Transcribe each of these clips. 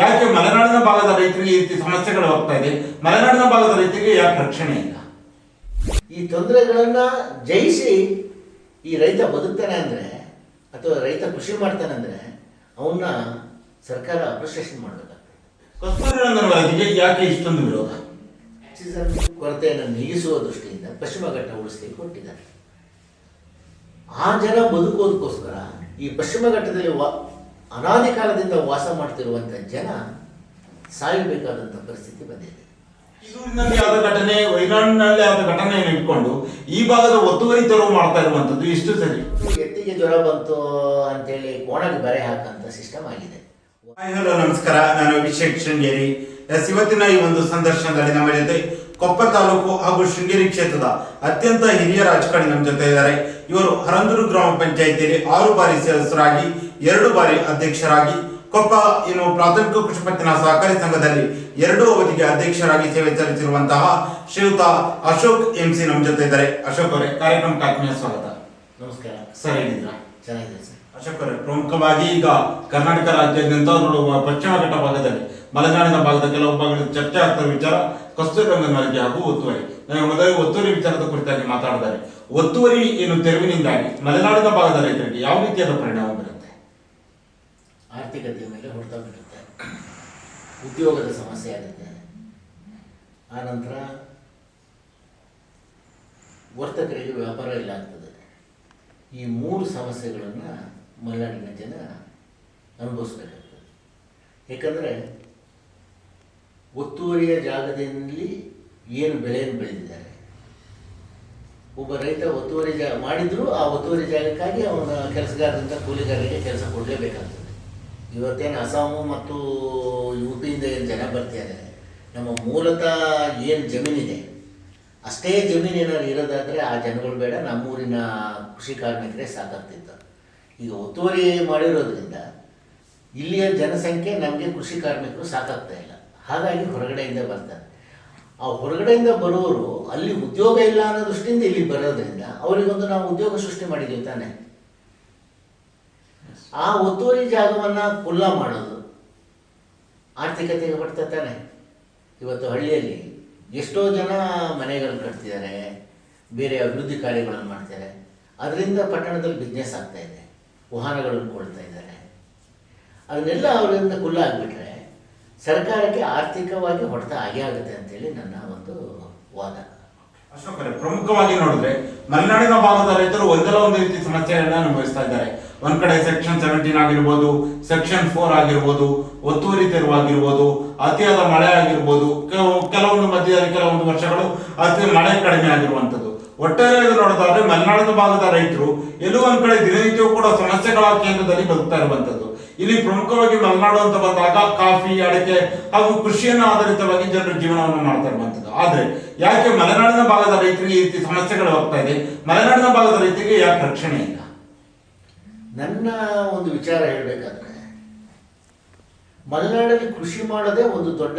ಯಾಕೆ ಮಲೆನಾಡಿನ ಭಾಗದ ರೈತರಿಗೆ ಈ ರೀತಿ ಸಮಸ್ಯೆಗಳು ಹೋಗ್ತಾ ಇದೆ? ಮಲೆನಾಡಿನ ಭಾಗದ ರೈತರಿಗೆ ಯಾಕೆ ರಕ್ಷಣೆ ಇಲ್ಲ? ಈ ತೊಂದರೆಗಳನ್ನ ಜಯಿಸಿ ಈ ರೈತ ಬದುಕ್ತಾನೆ ಅಂದರೆ ಅಥವಾ ರೈತ ಕೃಷಿ ಮಾಡ್ತಾನೆ ಅಂದರೆ ಅವನ್ನ ಸರ್ಕಾರ ಅಪ್ರಿಸಿಯೇಷನ್ ಮಾಡಬೇಕಾಗ್ತದೆ. ಕಸ್ತೂರಿ ರಂಗನ ವರದಿಗೆ ಯಾಕೆ ಇಷ್ಟೊಂದು ವಿರೋಧ? ಆಕ್ಸಿಜನ್ ಕೊರತೆಯನ್ನು ನೀಗಿಸುವ ದೃಷ್ಟಿಯಿಂದ ಪಶ್ಚಿಮ ಘಟ್ಟ ಉಳಿಸ್ಲಿಕ್ಕೆ ಕೊಟ್ಟಿದ್ದಾರೆ. ಆ ಜನ ಬದುಕೋದಕ್ಕೋಸ್ಕರ ಈ ಪಶ್ಚಿಮ ಘಟ್ಟದಲ್ಲಿ ಅನಾದಿ ಕಾಲದಿಂದ ವಾಸ ಮಾಡ್ತಿರುವಂತಹ ಜನ ಸಾಯಬೇಕಾದಂತಹ ಪರಿಸ್ಥಿತಿ ಬಂದಿದೆ. ಇದೂರಿನಲ್ಲಿ ಆದ ಘಟನೆ ವೈನಾಡಿನಲ್ಲಿ ಆದ ಘಟನೆ ಇಟ್ಕೊಂಡು ಈ ಭಾಗದ ಒತ್ತುವರಿ ತೆರವು ಮಾಡ್ತಾ ಇರುವಂತದ್ದು ಇಷ್ಟು ಸರಿ. ಎತ್ತಿಗೆ ಜ್ವರ ಬಂತು ಅಂತೇಳಿ ಕೋಣಗೆ ಬರೆ ಹಾಕಂತ ಸಿಸ್ಟಮ್ ಆಗಿದೆ. ಹಲೋ ನಮಸ್ಕಾರ. ನಾನು ಅಭಿಷೇಕ್ ಶೃಂಗೇರಿ. ಎಸ್ ಇವತ್ತಿನ ಈ ಒಂದು ಸಂದರ್ಶನದಲ್ಲಿ ನಮ್ಮ ಜೊತೆ ಕೊಪ್ಪ ತಾಲೂಕು ಹಾಗೂ ಶೃಂಗೇರಿ ಕ್ಷೇತ್ರದ ಅತ್ಯಂತ ಹಿರಿಯ ರಾಜಕಾರಣಿ ನಮ್ಮ ಜೊತೆ ಇದ್ದಾರೆ. ಇವರು ಹರಂದೂರು ಗ್ರಾಮ ಪಂಚಾಯಿತಿಯಲ್ಲಿ ಆರು ಬಾರಿ ಸದಸ್ಯರಾಗಿ ಎರಡು ಬಾರಿ ಅಧ್ಯಕ್ಷರಾಗಿ ಕೊಪ್ಪ ಏನು ಪ್ರಾಥಮಿಕ ಕೃಷಿ ಪತ್ತಿನ ಸಹಕಾರಿ ಸಂಘದಲ್ಲಿ ಎರಡು ಅವಧಿಗೆ ಅಧ್ಯಕ್ಷರಾಗಿ ಸೇವೆ ಸಲ್ಲಿಸಿರುವಂತಹ ಶ್ರೀಯುತ ಅಶೋಕ್ ಎಂಸಿ ನಮ್ಮ ಜೊತೆ ಇದ್ದಾರೆ. ಅಶೋಕ್ ಅವರೇ ಕಾರ್ಯಕ್ರಮಕ್ಕೆ ಆತ್ಮೀಯ ಸ್ವಾಗತ. ನಮಸ್ಕಾರ. ಸರ್ ಹೇಗಿದ್ದೀರಾ? ಚೆನ್ನಾಗಿದೆ ಸರ್? ಅಶೋಕ್ ಅವರೇ ಪ್ರಮುಖವಾಗಿ ಈಗ ಕರ್ನಾಟಕ ರಾಜ್ಯಾದ್ಯಂತ ನೋಡುವ ಪಶ್ಚಿಮ ಘಟ್ಟ ಭಾಗದಲ್ಲಿ ಮಲೆನಾಡಿನ ಭಾಗದ ಕೆಲವು ಭಾಗಗಳಲ್ಲಿ ಚರ್ಚೆ ಆಗ್ತಿರೋ ವಿಚಾರ ಕಸ್ತೂರಿ ರಂಗನ ವರದಿ ಹಾಗೂ ಒತ್ತುವರಿ. ನನಗೆ ಮೊದಲು ಒತ್ತುವರಿ ವಿಚಾರದ ಕುರಿತಾಗಿ ಮಾತಾಡಿದ್ದಾರೆ. ಒತ್ತುವರಿ ಏನು ತೆರವಿನಿಂದಾಗಿ ಮಲೆನಾಡಿನ ಭಾಗದ ರೈತರಿಗೆ ಯಾವ ರೀತಿಯಾದ ಪರಿಣಾಮ ಆರ್ಥಿಕತೆಯ ಮೇಲೆ ಹೊಡೆತ ಬಿಡುತ್ತೆ ಉದ್ಯೋಗದ ಸಮಸ್ಯೆ ಆಗುತ್ತೆ. ಆನಂತರ ವರ್ತಕರಿಗೆ ವ್ಯಾಪಾರ ಇಲ್ಲ ಆಗ್ತದೆ ಈ ಮೂರು ಸಮಸ್ಯೆಗಳನ್ನು ಮಲೆನಾಡಿನ ಜನ ಅನುಭವಿಸ್ಬೇಕಾಗ್ತದೆ. ಏಕೆಂದರೆ ಒತ್ತುವರಿಯ ಜಾಗದಲ್ಲಿ ಏನು ಬೆಳೆಯನ್ನು ಬೆಳೆದಿದ್ದಾರೆ. ಒಬ್ಬ ರೈತ ಒತ್ತುವರಿ ಜಾಗ ಮಾಡಿದರೂ ಆ ಒತ್ತುವರಿ ಜಾಗಕ್ಕಾಗಿ ಅವನ ಕೆಲಸಗಾರರಿಂದ ಕೂಲಿಗಾರರಿಗೆ ಕೆಲಸ ಕೊಡಲೇಬೇಕಾಗ್ತದೆ. ಇವತ್ತೇನು ಅಸ್ಸಾಮು ಮತ್ತು ಯು ಪಿಯಿಂದ ಏನು ಜನ ಬರ್ತಿದ್ದಾರೆ ನಮ್ಮ ಮೂಲತಃ ಏನು ಜಮೀನಿದೆ? ಅಷ್ಟೇ ಜಮೀನು ಏನಾದ್ರು ಇರೋದಾದರೆ ಆ ಜನಗಳು ಬೇಡ, ನಮ್ಮೂರಿನ ಕೃಷಿ ಕಾರ್ಮಿಕರೇ ಸಾಕಾಗ್ತಿತ್ತು ಈಗ ಒತ್ತುವರಿ ಮಾಡಿರೋದ್ರಿಂದ ಇಲ್ಲಿಯ ಜನಸಂಖ್ಯೆ ನಮಗೆ ಕೃಷಿ ಕಾರ್ಮಿಕರು ಸಾಕಾಗ್ತಾ ಇಲ್ಲ. ಹಾಗಾಗಿ ಹೊರಗಡೆಯಿಂದ ಬರ್ತಾರೆ. ಆ ಹೊರಗಡೆಯಿಂದ ಬರೋರು ಅಲ್ಲಿ ಉದ್ಯೋಗ ಇಲ್ಲ ಅನ್ನೋ ದೃಷ್ಟಿಯಿಂದ ಇಲ್ಲಿ ಬರೋದ್ರಿಂದ ಅವರಿಗೊಂದು ನಾವು ಉದ್ಯೋಗ ಸೃಷ್ಟಿ ಮಾಡಿದ್ದೀವಿ ತಾನೆ. ಆ ಒತ್ತುವರಿ ಜಾಗವನ್ನು ಕುಲ್ಲ ಮಾಡೋದು. ಆರ್ಥಿಕತೆಗೆ ಹೊಡ್ತಾ ತಾನೆ. ಇವತ್ತು ಹಳ್ಳಿಯಲ್ಲಿ ಎಷ್ಟೋ ಜನ ಮನೆಗಳನ್ನು ಕಟ್ತಿದ್ದಾರೆ, ಬೇರೆ ಅಭಿವೃದ್ಧಿ ಕಾರ್ಯಗಳನ್ನು ಮಾಡ್ತಾರೆ ಅದರಿಂದ ಪಟ್ಟಣದಲ್ಲಿ ಬಿಸ್ನೆಸ್ ಆಗ್ತಾ ಇದೆ, ವಾಹನಗಳನ್ನು ಕೊಡ್ತಾ ಇದ್ದಾರೆ. ಅದನ್ನೆಲ್ಲ ಅವರಿಂದ ಕುಲ್ಲ ಆಗಿಬಿಟ್ರೆ ಸರ್ಕಾರಕ್ಕೆ ಆರ್ಥಿಕವಾಗಿ ಹೊಡೆತ ಆಗೇ ಆಗುತ್ತೆ ಅಂತೇಳಿ ನನ್ನ ಒಂದು ವಾದ. ಅಶೋಕ್ ಪ್ರಮುಖವಾಗಿ ನೋಡಿದ್ರೆ ಮಲೆನಾಡಿನ ಭಾಗದ ರೈತರು ಒಂದಲ್ಲ ಒಂದು ರೀತಿ ಸಮಸ್ಯೆಗಳನ್ನ ಅನುಭವಿಸ್ತಾ ಇದ್ದಾರೆ. ಒಂದ್ ಕಡೆ ಸೆಕ್ಷನ್ ಸೆವೆಂಟೀನ್ ಆಗಿರ್ಬೋದು ಸೆಕ್ಷನ್ ಫೋರ್ ಆಗಿರ್ಬೋದು, ಒತ್ತುವರಿ ತೆರವು ಆಗಿರ್ಬೋದು ಅತಿಯಾದ ಮಳೆ ಆಗಿರ್ಬೋದು, ಕೆಲವು- ಕೆಲವೊಂದು ಮಧ್ಯದಲ್ಲಿ ಕೆಲವೊಂದು ವರ್ಷಗಳು ಅತಿ ಮಳೆ ಕಡಿಮೆ ಆಗಿರುವಂತದ್ದು ಒಟ್ಟಾರೆಯಾಗಿ ನೋಡೋದಾದ್ರೆ ಮಲೆನಾಡಿನ ಭಾಗದ ರೈತರು ಎಲ್ಲೋ ಒಂದ್ ಕಡೆ ದಿನನಿತ್ಯವೂ ಕೂಡ ಸಮಸ್ಯೆಗಳ ಕೇಂದ್ರದಲ್ಲಿ ಬದುಕ್ತಾ ಇರುವಂತದ್ದು ಇಲ್ಲಿ ಪ್ರಮುಖವಾಗಿ ಮಲೆನಾಡು ಅಂತ ಬಂದಾಗ ಕಾಫಿ, ಅಡಿಕೆ ಹಾಗೂ ಕೃಷಿಯನ್ನು ಆಧಾರಿತವಾಗಿ ಜನರು ಜೀವನವನ್ನು ಮಾಡ್ತಾ ಇರುವಂತದ್ದು ಆದ್ರೆ ಯಾಕೆ ಮಲೆನಾಡಿನ ಭಾಗದ ರೈತರಿಗೆ ಈ ರೀತಿ ಸಮಸ್ಯೆಗಳು ಹೋಗ್ತಾ ಇದೆ? ಮಲೆನಾಡಿನ ಭಾಗದ ರೈತರಿಗೆ ಯಾಕೆ ರಕ್ಷಣೆ ಇಲ್ಲ? ನನ್ನ ಒಂದು ವಿಚಾರ ಹೇಳಬೇಕಾದ್ರೆ ಮಲೆನಾಡಲ್ಲಿ ಕೃಷಿ ಮಾಡೋದೇ ಒಂದು ದೊಡ್ಡ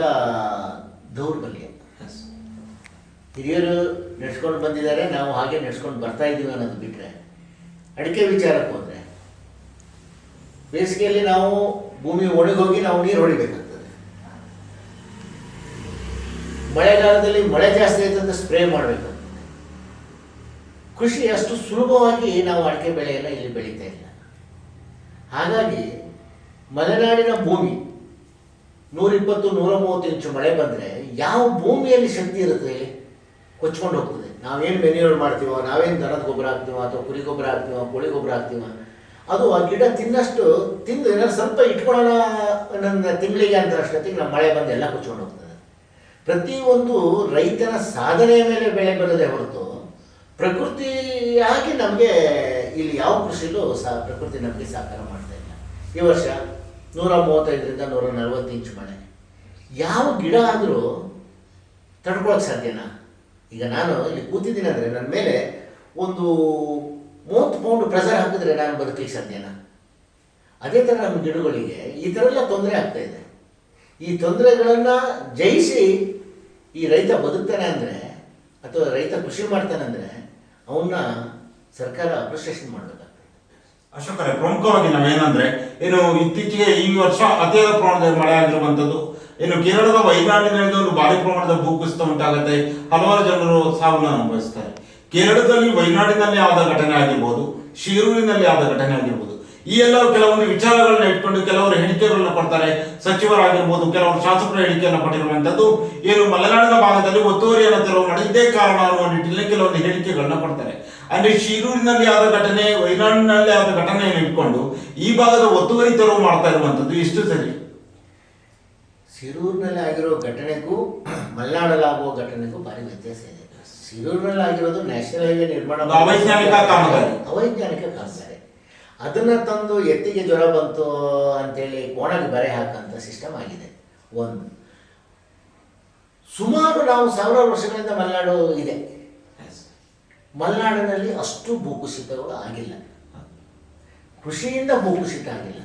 ದೌರ್ಬಲ್ಯ. ಹಿರಿಯರು ನಡೆಸ್ಕೊಂಡು ಬಂದಿದ್ದಾರೆ ನಾವು ಹಾಗೆ ನಡೆಸ್ಕೊಂಡು ಬರ್ತಾ ಇದ್ದೀವಿ ಅನ್ನೋದು ಬಿಟ್ಟರೆ ಅಡಿಕೆ ವಿಚಾರಕ್ಕೆ ಹೋದರೆ ಬೇಸಿಗೆಯಲ್ಲಿ ನಾವು ಭೂಮಿ ಒಣಗೋಗಿ ನಾವು ನೀರು ಹೊಡಿಬೇಕಾಗ್ತದೆ. ಮಳೆಗಾಲದಲ್ಲಿ ಮಳೆ ಜಾಸ್ತಿ ಆಯ್ತು ಅಂತ ಸ್ಪ್ರೇ ಮಾಡಬೇಕಾಗ್ತದೆ. ಕೃಷಿ ಅಷ್ಟು ಸುಲಭವಾಗಿ ನಾವು ಅಡಿಕೆ ಬೆಳೆಯನ್ನು ಇಲ್ಲಿ ಬೆಳೀತಾ ಇಲ್ಲ. ಹಾಗಾಗಿ ಮಲೆನಾಡಿನ ಭೂಮಿ ನೂರಿಪ್ಪತ್ತು ನೂರ ಮೂವತ್ತು ಇಂಚು ಮಳೆ ಬಂದರೆ ಯಾವ ಭೂಮಿಯಲ್ಲಿ ಶಕ್ತಿ ಇರುತ್ತೆ? ಕೊಚ್ಕೊಂಡು ಹೋಗ್ತದೆ. ನಾವೇನು ಮೆನ್ಯೂರ್ ಮಾಡ್ತೀವೋ, ನಾವೇನು ದನದ ಗೊಬ್ಬರ ಹಾಕ್ತೀವೋ, ಅಥವಾ ಕುರಿ ಗೊಬ್ಬರ ಹಾಕ್ತೀವೋ, ಕೋಳಿ ಗೊಬ್ಬರ ಹಾಕ್ತೀವೋ, ಅದು ಆ ಗಿಡ ತಿನ್ನಷ್ಟು, ತಿಂದು ಏನಾದ್ರು ಸ್ವಲ್ಪ ಇಟ್ಕೊಳ್ಳೋಣ ನನ್ನ ತಿಂಗಳಿಗೆ ಅಂತ ಅಷ್ಟೊತ್ತಿಗೆ ನಮ್ಮ ಮಳೆ ಬಂದು ಎಲ್ಲ ಕೊಚ್ಕೊಂಡು ಹೋಗ್ತದೆ. ಪ್ರತಿಯೊಂದು ರೈತನ ಸಾಧನೆಯ ಮೇಲೆ ಬೆಳೆ ಬರೋದೇ ಹೊರತು ಪ್ರಕೃತಿಯಾಗಿ ನಮಗೆ ಇಲ್ಲಿ ಯಾವ ಕೃಷಿಲೂ ಸಹ ಪ್ರಕೃತಿ ನಮಗೆ ಸಹಕಾರ ಇಲ್ಲ ಈ ವರ್ಷ ನೂರ ಮೂವತ್ತೈದರಿಂದ ನೂರ ನಲವತ್ತು ಇಂಚು ಮಳೆ. ಯಾವ ಗಿಡ ಆದರೂ ತಡ್ಕೊಳಕ್ಕೆ ಸಾಧ್ಯನಾ? ಈಗ ನಾನು ಇಲ್ಲಿ ಕೂತಿದ್ದೀನಿ ಅಂದರೆ ನನ್ನ ಮೇಲೆ ಒಂದು ಮೂವತ್ತು ಪೌಂಡ್ ಪ್ರೆಸರ್ ಹಾಕಿದ್ರೆ ನಾನು ಬದುಕಲಿಕ್ಕೆ ಸಾಧ್ಯನಾ? ಅದೇ ಥರ ನಮ್ಮ ಗಿಡಗಳಿಗೆ ಈ ಥರ ಎಲ್ಲ ತೊಂದರೆ ಆಗ್ತಾ ಇದೆ. ಈ ತೊಂದರೆಗಳನ್ನು ಜಯಿಸಿ ಈ ರೈತ ಬದುಕ್ತಾನೆ ಅಂದರೆ, ಅಥವಾ ರೈತ ಕೃಷಿ ಮಾಡ್ತಾನೆ ಅಂದರೆ, ಅವನ್ನ ಸರ್ಕಾರ ಅಪ್ರಿಸಿಯೇಷನ್ ಮಾಡಬೇಕಾಗ್ತದೆ. ಅಶೋಕರೇ, ಪ್ರಮುಖವಾಗಿ ನಾವೇನಂದ್ರೆ, ಏನು ಇತ್ತೀಚೆಗೆ ಈ ವರ್ಷ ಅತಿಯಾದ ಪ್ರಮಾಣದ ಮಳೆ ಆಗಿರುವಂತದ್ದು ಏನು ಕೇರಳದ ವೈನಾಡಿನಲ್ಲಿ ಒಂದು ಭಾರಿ ಪ್ರಮಾಣದ ಭೂಕುಸಿತ ಉಂಟಾಗುತ್ತೆ. ಹಲವಾರು ಜನರು ಸಾವನ್ನ ಅನುಭವಿಸ್ತಾರೆ. ಕೇರಳದಲ್ಲಿ ವೈನಾಡಿನಲ್ಲಿ ಆದ ಘಟನೆ ಆಗಿರ್ಬೋದು, ಶಿರೂರಿನಲ್ಲಿ ಆದ ಘಟನೆ ಆಗಿರ್ಬೋದು. ಈ ಎಲ್ಲ ಕೆಲವೊಂದು ವಿಚಾರಗಳನ್ನ ಇಟ್ಕೊಂಡು ಕೆಲವರು ಹೇಳಿಕೆಗಳನ್ನ ಕೊಡ್ತಾರೆ. ಸಚಿವರಾಗಿರ್ಬೋದು, ಕೆಲವರು ಶಾಸಕರ ಹೇಳಿಕೆಯನ್ನು ಕೊಟ್ಟಿರುವಂತದ್ದು ಏನು ಮಲೆನಾಡಿನ ಭಾಗದಲ್ಲಿ ಒತ್ತುವರಿಯನ್ನು ತೆರವು ನಡೆದೇ ಕಾರಣ ಅನ್ನುವ ನಿಟ್ಟಿನಲ್ಲಿ ಕೆಲವೊಂದು ಹೇಳಿಕೆಗಳನ್ನ ಕೊಡ್ತಾರೆ. ಅಂದ್ರೆ ಶಿರೂರಿನಲ್ಲಿ ಆದ ಘಟನೆ ವೈನಾಡಿನಲ್ಲಿ ಆದ ಘಟನೆಯನ್ನು ಇಟ್ಕೊಂಡು ಈ ಭಾಗದ ಒತ್ತುವರಿ ತೆರವು ಮಾಡ್ತಾ ಇರುವಂತದ್ದು ಇಷ್ಟು ಸರಿ. ಸಿರೂರಿನಲ್ಲಿ ಆಗಿರೋ ಘಟನೆಗೂ ಮಲೆನಾಡಲ್ಲಿ ಆಗುವ ಘಟನೆಗೂ ಭಾರಿ ವ್ಯತ್ಯಾಸ ಇದೆ. ಸಿರೂರಿನಲ್ಲಿ ಆಗಿರೋದು ನ್ಯಾಷನಲ್ ಹೈವೇ ನಿರ್ಮಾಣ ಅವೈಜ್ಞಾನಿಕ ಕಾಮಗಾರಿ. ಅವೈಜ್ಞಾನಿಕ ಕಾಮಗಾರಿ. ಅದನ್ನ ತಂದು ಎತ್ತಿಗೆ ಜ್ವರ ಬಂತು ಅಂತೇಳಿ ಕೋಣಗೆ ಬರೆ ಹಾಕಂತ ಸಿಸ್ಟಮ್ ಆಗಿದೆ. ಒಂದು. ಸುಮಾರು ನಾವು ಸಾವಿರಾರು ವರ್ಷಗಳಿಂದ ಮಲೆನಾಡು ಇದೆ. ಮಲೆನಾಡಿನಲ್ಲಿ ಅಷ್ಟು ಭೂಕುಸಿತಗಳು ಆಗಿಲ್ಲ. ಕೃಷಿಯಿಂದ ಭೂಕುಸಿತ ಆಗಿಲ್ಲ.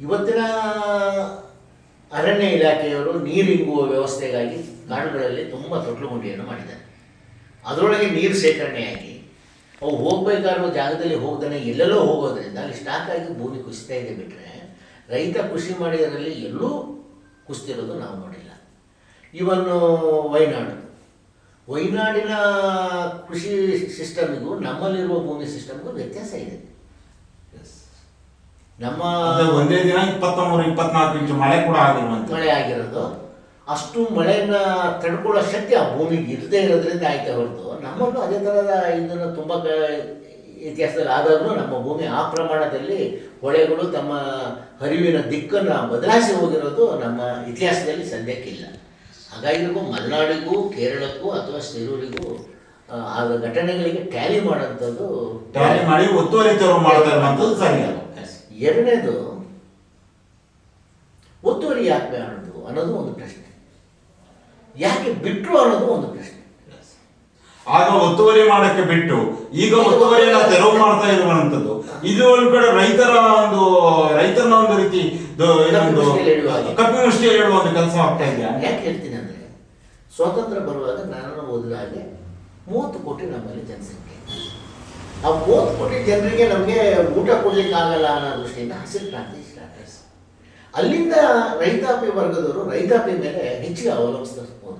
ಇವತ್ತಿನ ಅರಣ್ಯ ಇಲಾಖೆಯವರು ನೀರಿಂಗುವ ವ್ಯವಸ್ಥೆಗಾಗಿ ಕಾಡುಗಳಲ್ಲಿ ತುಂಬ ತೊಟ್ಲುಗುಂಡಿಯನ್ನು ಮಾಡಿದ್ದಾರೆ. ಅದರೊಳಗೆ ನೀರು ಶೇಖರಣೆಯಾಗಿ, ಅವು ಹೋಗಬೇಕಾಗಿರೋ ಜಾಗದಲ್ಲಿ ಹೋಗ್ದೇ ಎಲ್ಲೆಲ್ಲೋ ಹೋಗೋದ್ರಿಂದ ಅಲ್ಲಿ ಸ್ಟಾಕ್ ಆಗಿ ಭೂಮಿ ಕುಸಿತಾ ಇದೆ ಬಿಟ್ಟರೆ ರೈತ ಕೃಷಿ ಮಾಡಿದರಲ್ಲಿ ಎಲ್ಲೂ ಕುಸಿತಿರೋದು ನಾವು ನೋಡಿಲ್ಲ. ಇವನ್ನು ವಯನಾಡು ವಯನಾಡಿನ ಕೃಷಿ ಸಿಸ್ಟಮಿಗೂ ನಮ್ಮಲ್ಲಿರುವ ಭೂಮಿ ಸಿಸ್ಟಮ್ಗೂ ವ್ಯತ್ಯಾಸ ಇದೆ. ನಮ್ಮ ಒಂದೇ ದಿನ ಇಪ್ಪತ್ತೊಂಬರು ಇಪ್ಪತ್ನಾಲ್ಕು ಇಂಚು ಮಳೆ ಕೂಡ ಆಗಿರುವಂತ ಮಳೆ ಆಗಿರೋದು. ಅಷ್ಟು ಮಳೆಯನ್ನ ತಡ್ಕೊಳ್ಳೋ ಶಕ್ತಿ ಆ ಭೂಮಿಗೆ ಇಲ್ಲದೆ ಇರೋದ್ರಿಂದ ಆಯ್ತಾ ಹೊರತು. ನಮ್ಮಲ್ಲೂ ಅದೇ ಥರದ ಇದನ್ನು ತುಂಬ ಕ ಇತಿಹಾಸದಲ್ಲಿ ಆದಾಗಲೂ ನಮ್ಮ ಭೂಮಿ ಆ ಪ್ರಮಾಣದಲ್ಲಿ ಹೊಳೆಗಳು ತಮ್ಮ ಹರಿವಿನ ದಿಕ್ಕನ್ನು ಬದಲಾಯಿಸಿ ಹೋಗಿರೋದು ನಮ್ಮ ಇತಿಹಾಸದಲ್ಲಿ ಸದ್ಯಕ್ಕಿಲ್ಲ ಹಾಗಾಗಿರ್ಗೂ ಮಲೆನಾಡಿಗೂ ಕೇರಳಕ್ಕೂ ಅಥವಾ ಸಿರೂರಿಗೂ ಆ, ಘಟನೆಗಳಿಗೆ ಟ್ಯಾಲಿ ಮಾಡೋಂಥದ್ದು ಟ್ಯಾಲಿ ಮಾಡಿ ಒತ್ತುವರಿ ತೆರವು ಮಾಡ್ತಾ ಇರುವಂತದ್ದು ಸರಿ ಅಲ್ಲ. ಎರಡನೇದು ಒತ್ತುವರಿ ಯಾಕೆ ಮಾಡೋದು ಅನ್ನೋದು ಒಂದು ಪ್ರಶ್ನೆ. ಯಾಕೆ ಬಿಟ್ಟರು ಅನ್ನೋದು ಒಂದು ಪ್ರಶ್ನೆ. ಆಗ ಒತ್ತುವರಿ ಮಾಡಕ್ಕೆ ಬಿಟ್ಟು ಈಗ ಒತ್ತುವರಿಯನ್ನು ತೆರವು ಮಾಡ್ತಾ ಇರುವಂತದ್ದು ಇದು ಒಂದು ಕಡೆ ರೈತರ ಒಂದು ರೈತರನ್ನ ಒಂದು ರೀತಿ ದ- ಹೇಳುವ. ಒಂದು ಕೆಲಸ ಆಗ್ತಾ ಇದೆಯಾ ಯಾಕೆ ಹೇಳ್ತೀನಿ ಅಂದ್ರೆ ಸ್ವಾತಂತ್ರ್ಯ ಬರುವಾಗ ನಾನು ಓದಿದ ಹಾಗೆ ಮೂವತ್ತು ಕೋಟಿ ನಮ್ಮಲ್ಲಿ ಜನಸಂಖ್ಯೆ. ಆ ಮೂವತ್ತು ಕೋಟಿ ಜನರಿಗೆ ನಮಗೆ ಊಟ ಕೊಡ್ಲಿಕ್ಕೆ ಆಗಲ್ಲ ಅನ್ನೋ ದೃಷ್ಟಿಯಿಂದ ಹಸಿರು ಕ್ರಾಂತಿ ಸ್ಟಾರ್ಟರ್ಸ್ ಅಲ್ಲಿಂದ ರೈತಾಪಿ ವರ್ಗದವರು ರೈತಾಪಿ ಮೇಲೆ ಹೆಚ್ಚಿಗೆ ಅವಲಂಬಿಸ್ತಾ ಹೋದ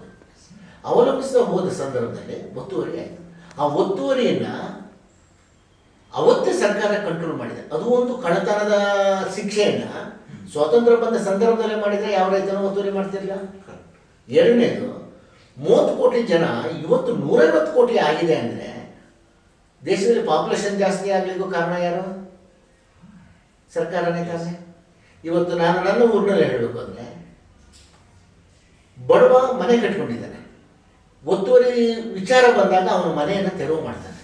ಅವಲಂಬಿಸ್ತಾ ಹೋದ ಸಂದರ್ಭದಲ್ಲಿ ಒತ್ತುವರಿ ಆಯಿತು. ಆ ಒತ್ತುವರಿಯನ್ನು ಅವತ್ತೇ ಸರ್ಕಾರ ಕಂಟ್ರೋಲ್ ಮಾಡಿದೆ. ಅದು ಒಂದು ಕಳ್ಳತನದ ಶಿಕ್ಷೆಯನ್ನ ಸ್ವಾತಂತ್ರ್ಯ ಬಂದ ಸಂದರ್ಭದಲ್ಲಿ ಮಾಡಿದ್ರೆ ಯಾವ ರೈತನೂ ಒತ್ತುವರಿ ಮಾಡ್ತಿರ್ಲಿಲ್ಲ? ಎರಡನೇದು, ಮೂವತ್ತು ಕೋಟಿ ಜನ, ಇವತ್ತು ನೂರೈವತ್ತು ಕೋಟಿ ಆಗಿದೆ ಅಂದರೆ ದೇಶದಲ್ಲಿ ಪಾಪ್ಯುಲೇಷನ್ ಜಾಸ್ತಿ ಆಗ್ಲಿಕ್ಕೂ ಕಾರಣ ಯಾರು? ಸರ್ಕಾರನೇ ಕಾಸೆ ಇವತ್ತು ನಾನು ನನ್ನ ಊರಿನಲ್ಲಿ ಹೇಳಬೇಕು ಅಂದರೆ, ಬಡವ ಮನೆ ಕಟ್ಕೊಂಡಿದ್ದಾನೆ. ಒತ್ತುವರಿ ವಿಚಾರ ಬಂದಾಗ ಅವನು ಮನೆಯನ್ನು ತೆರವು ಮಾಡ್ತಾನೆ.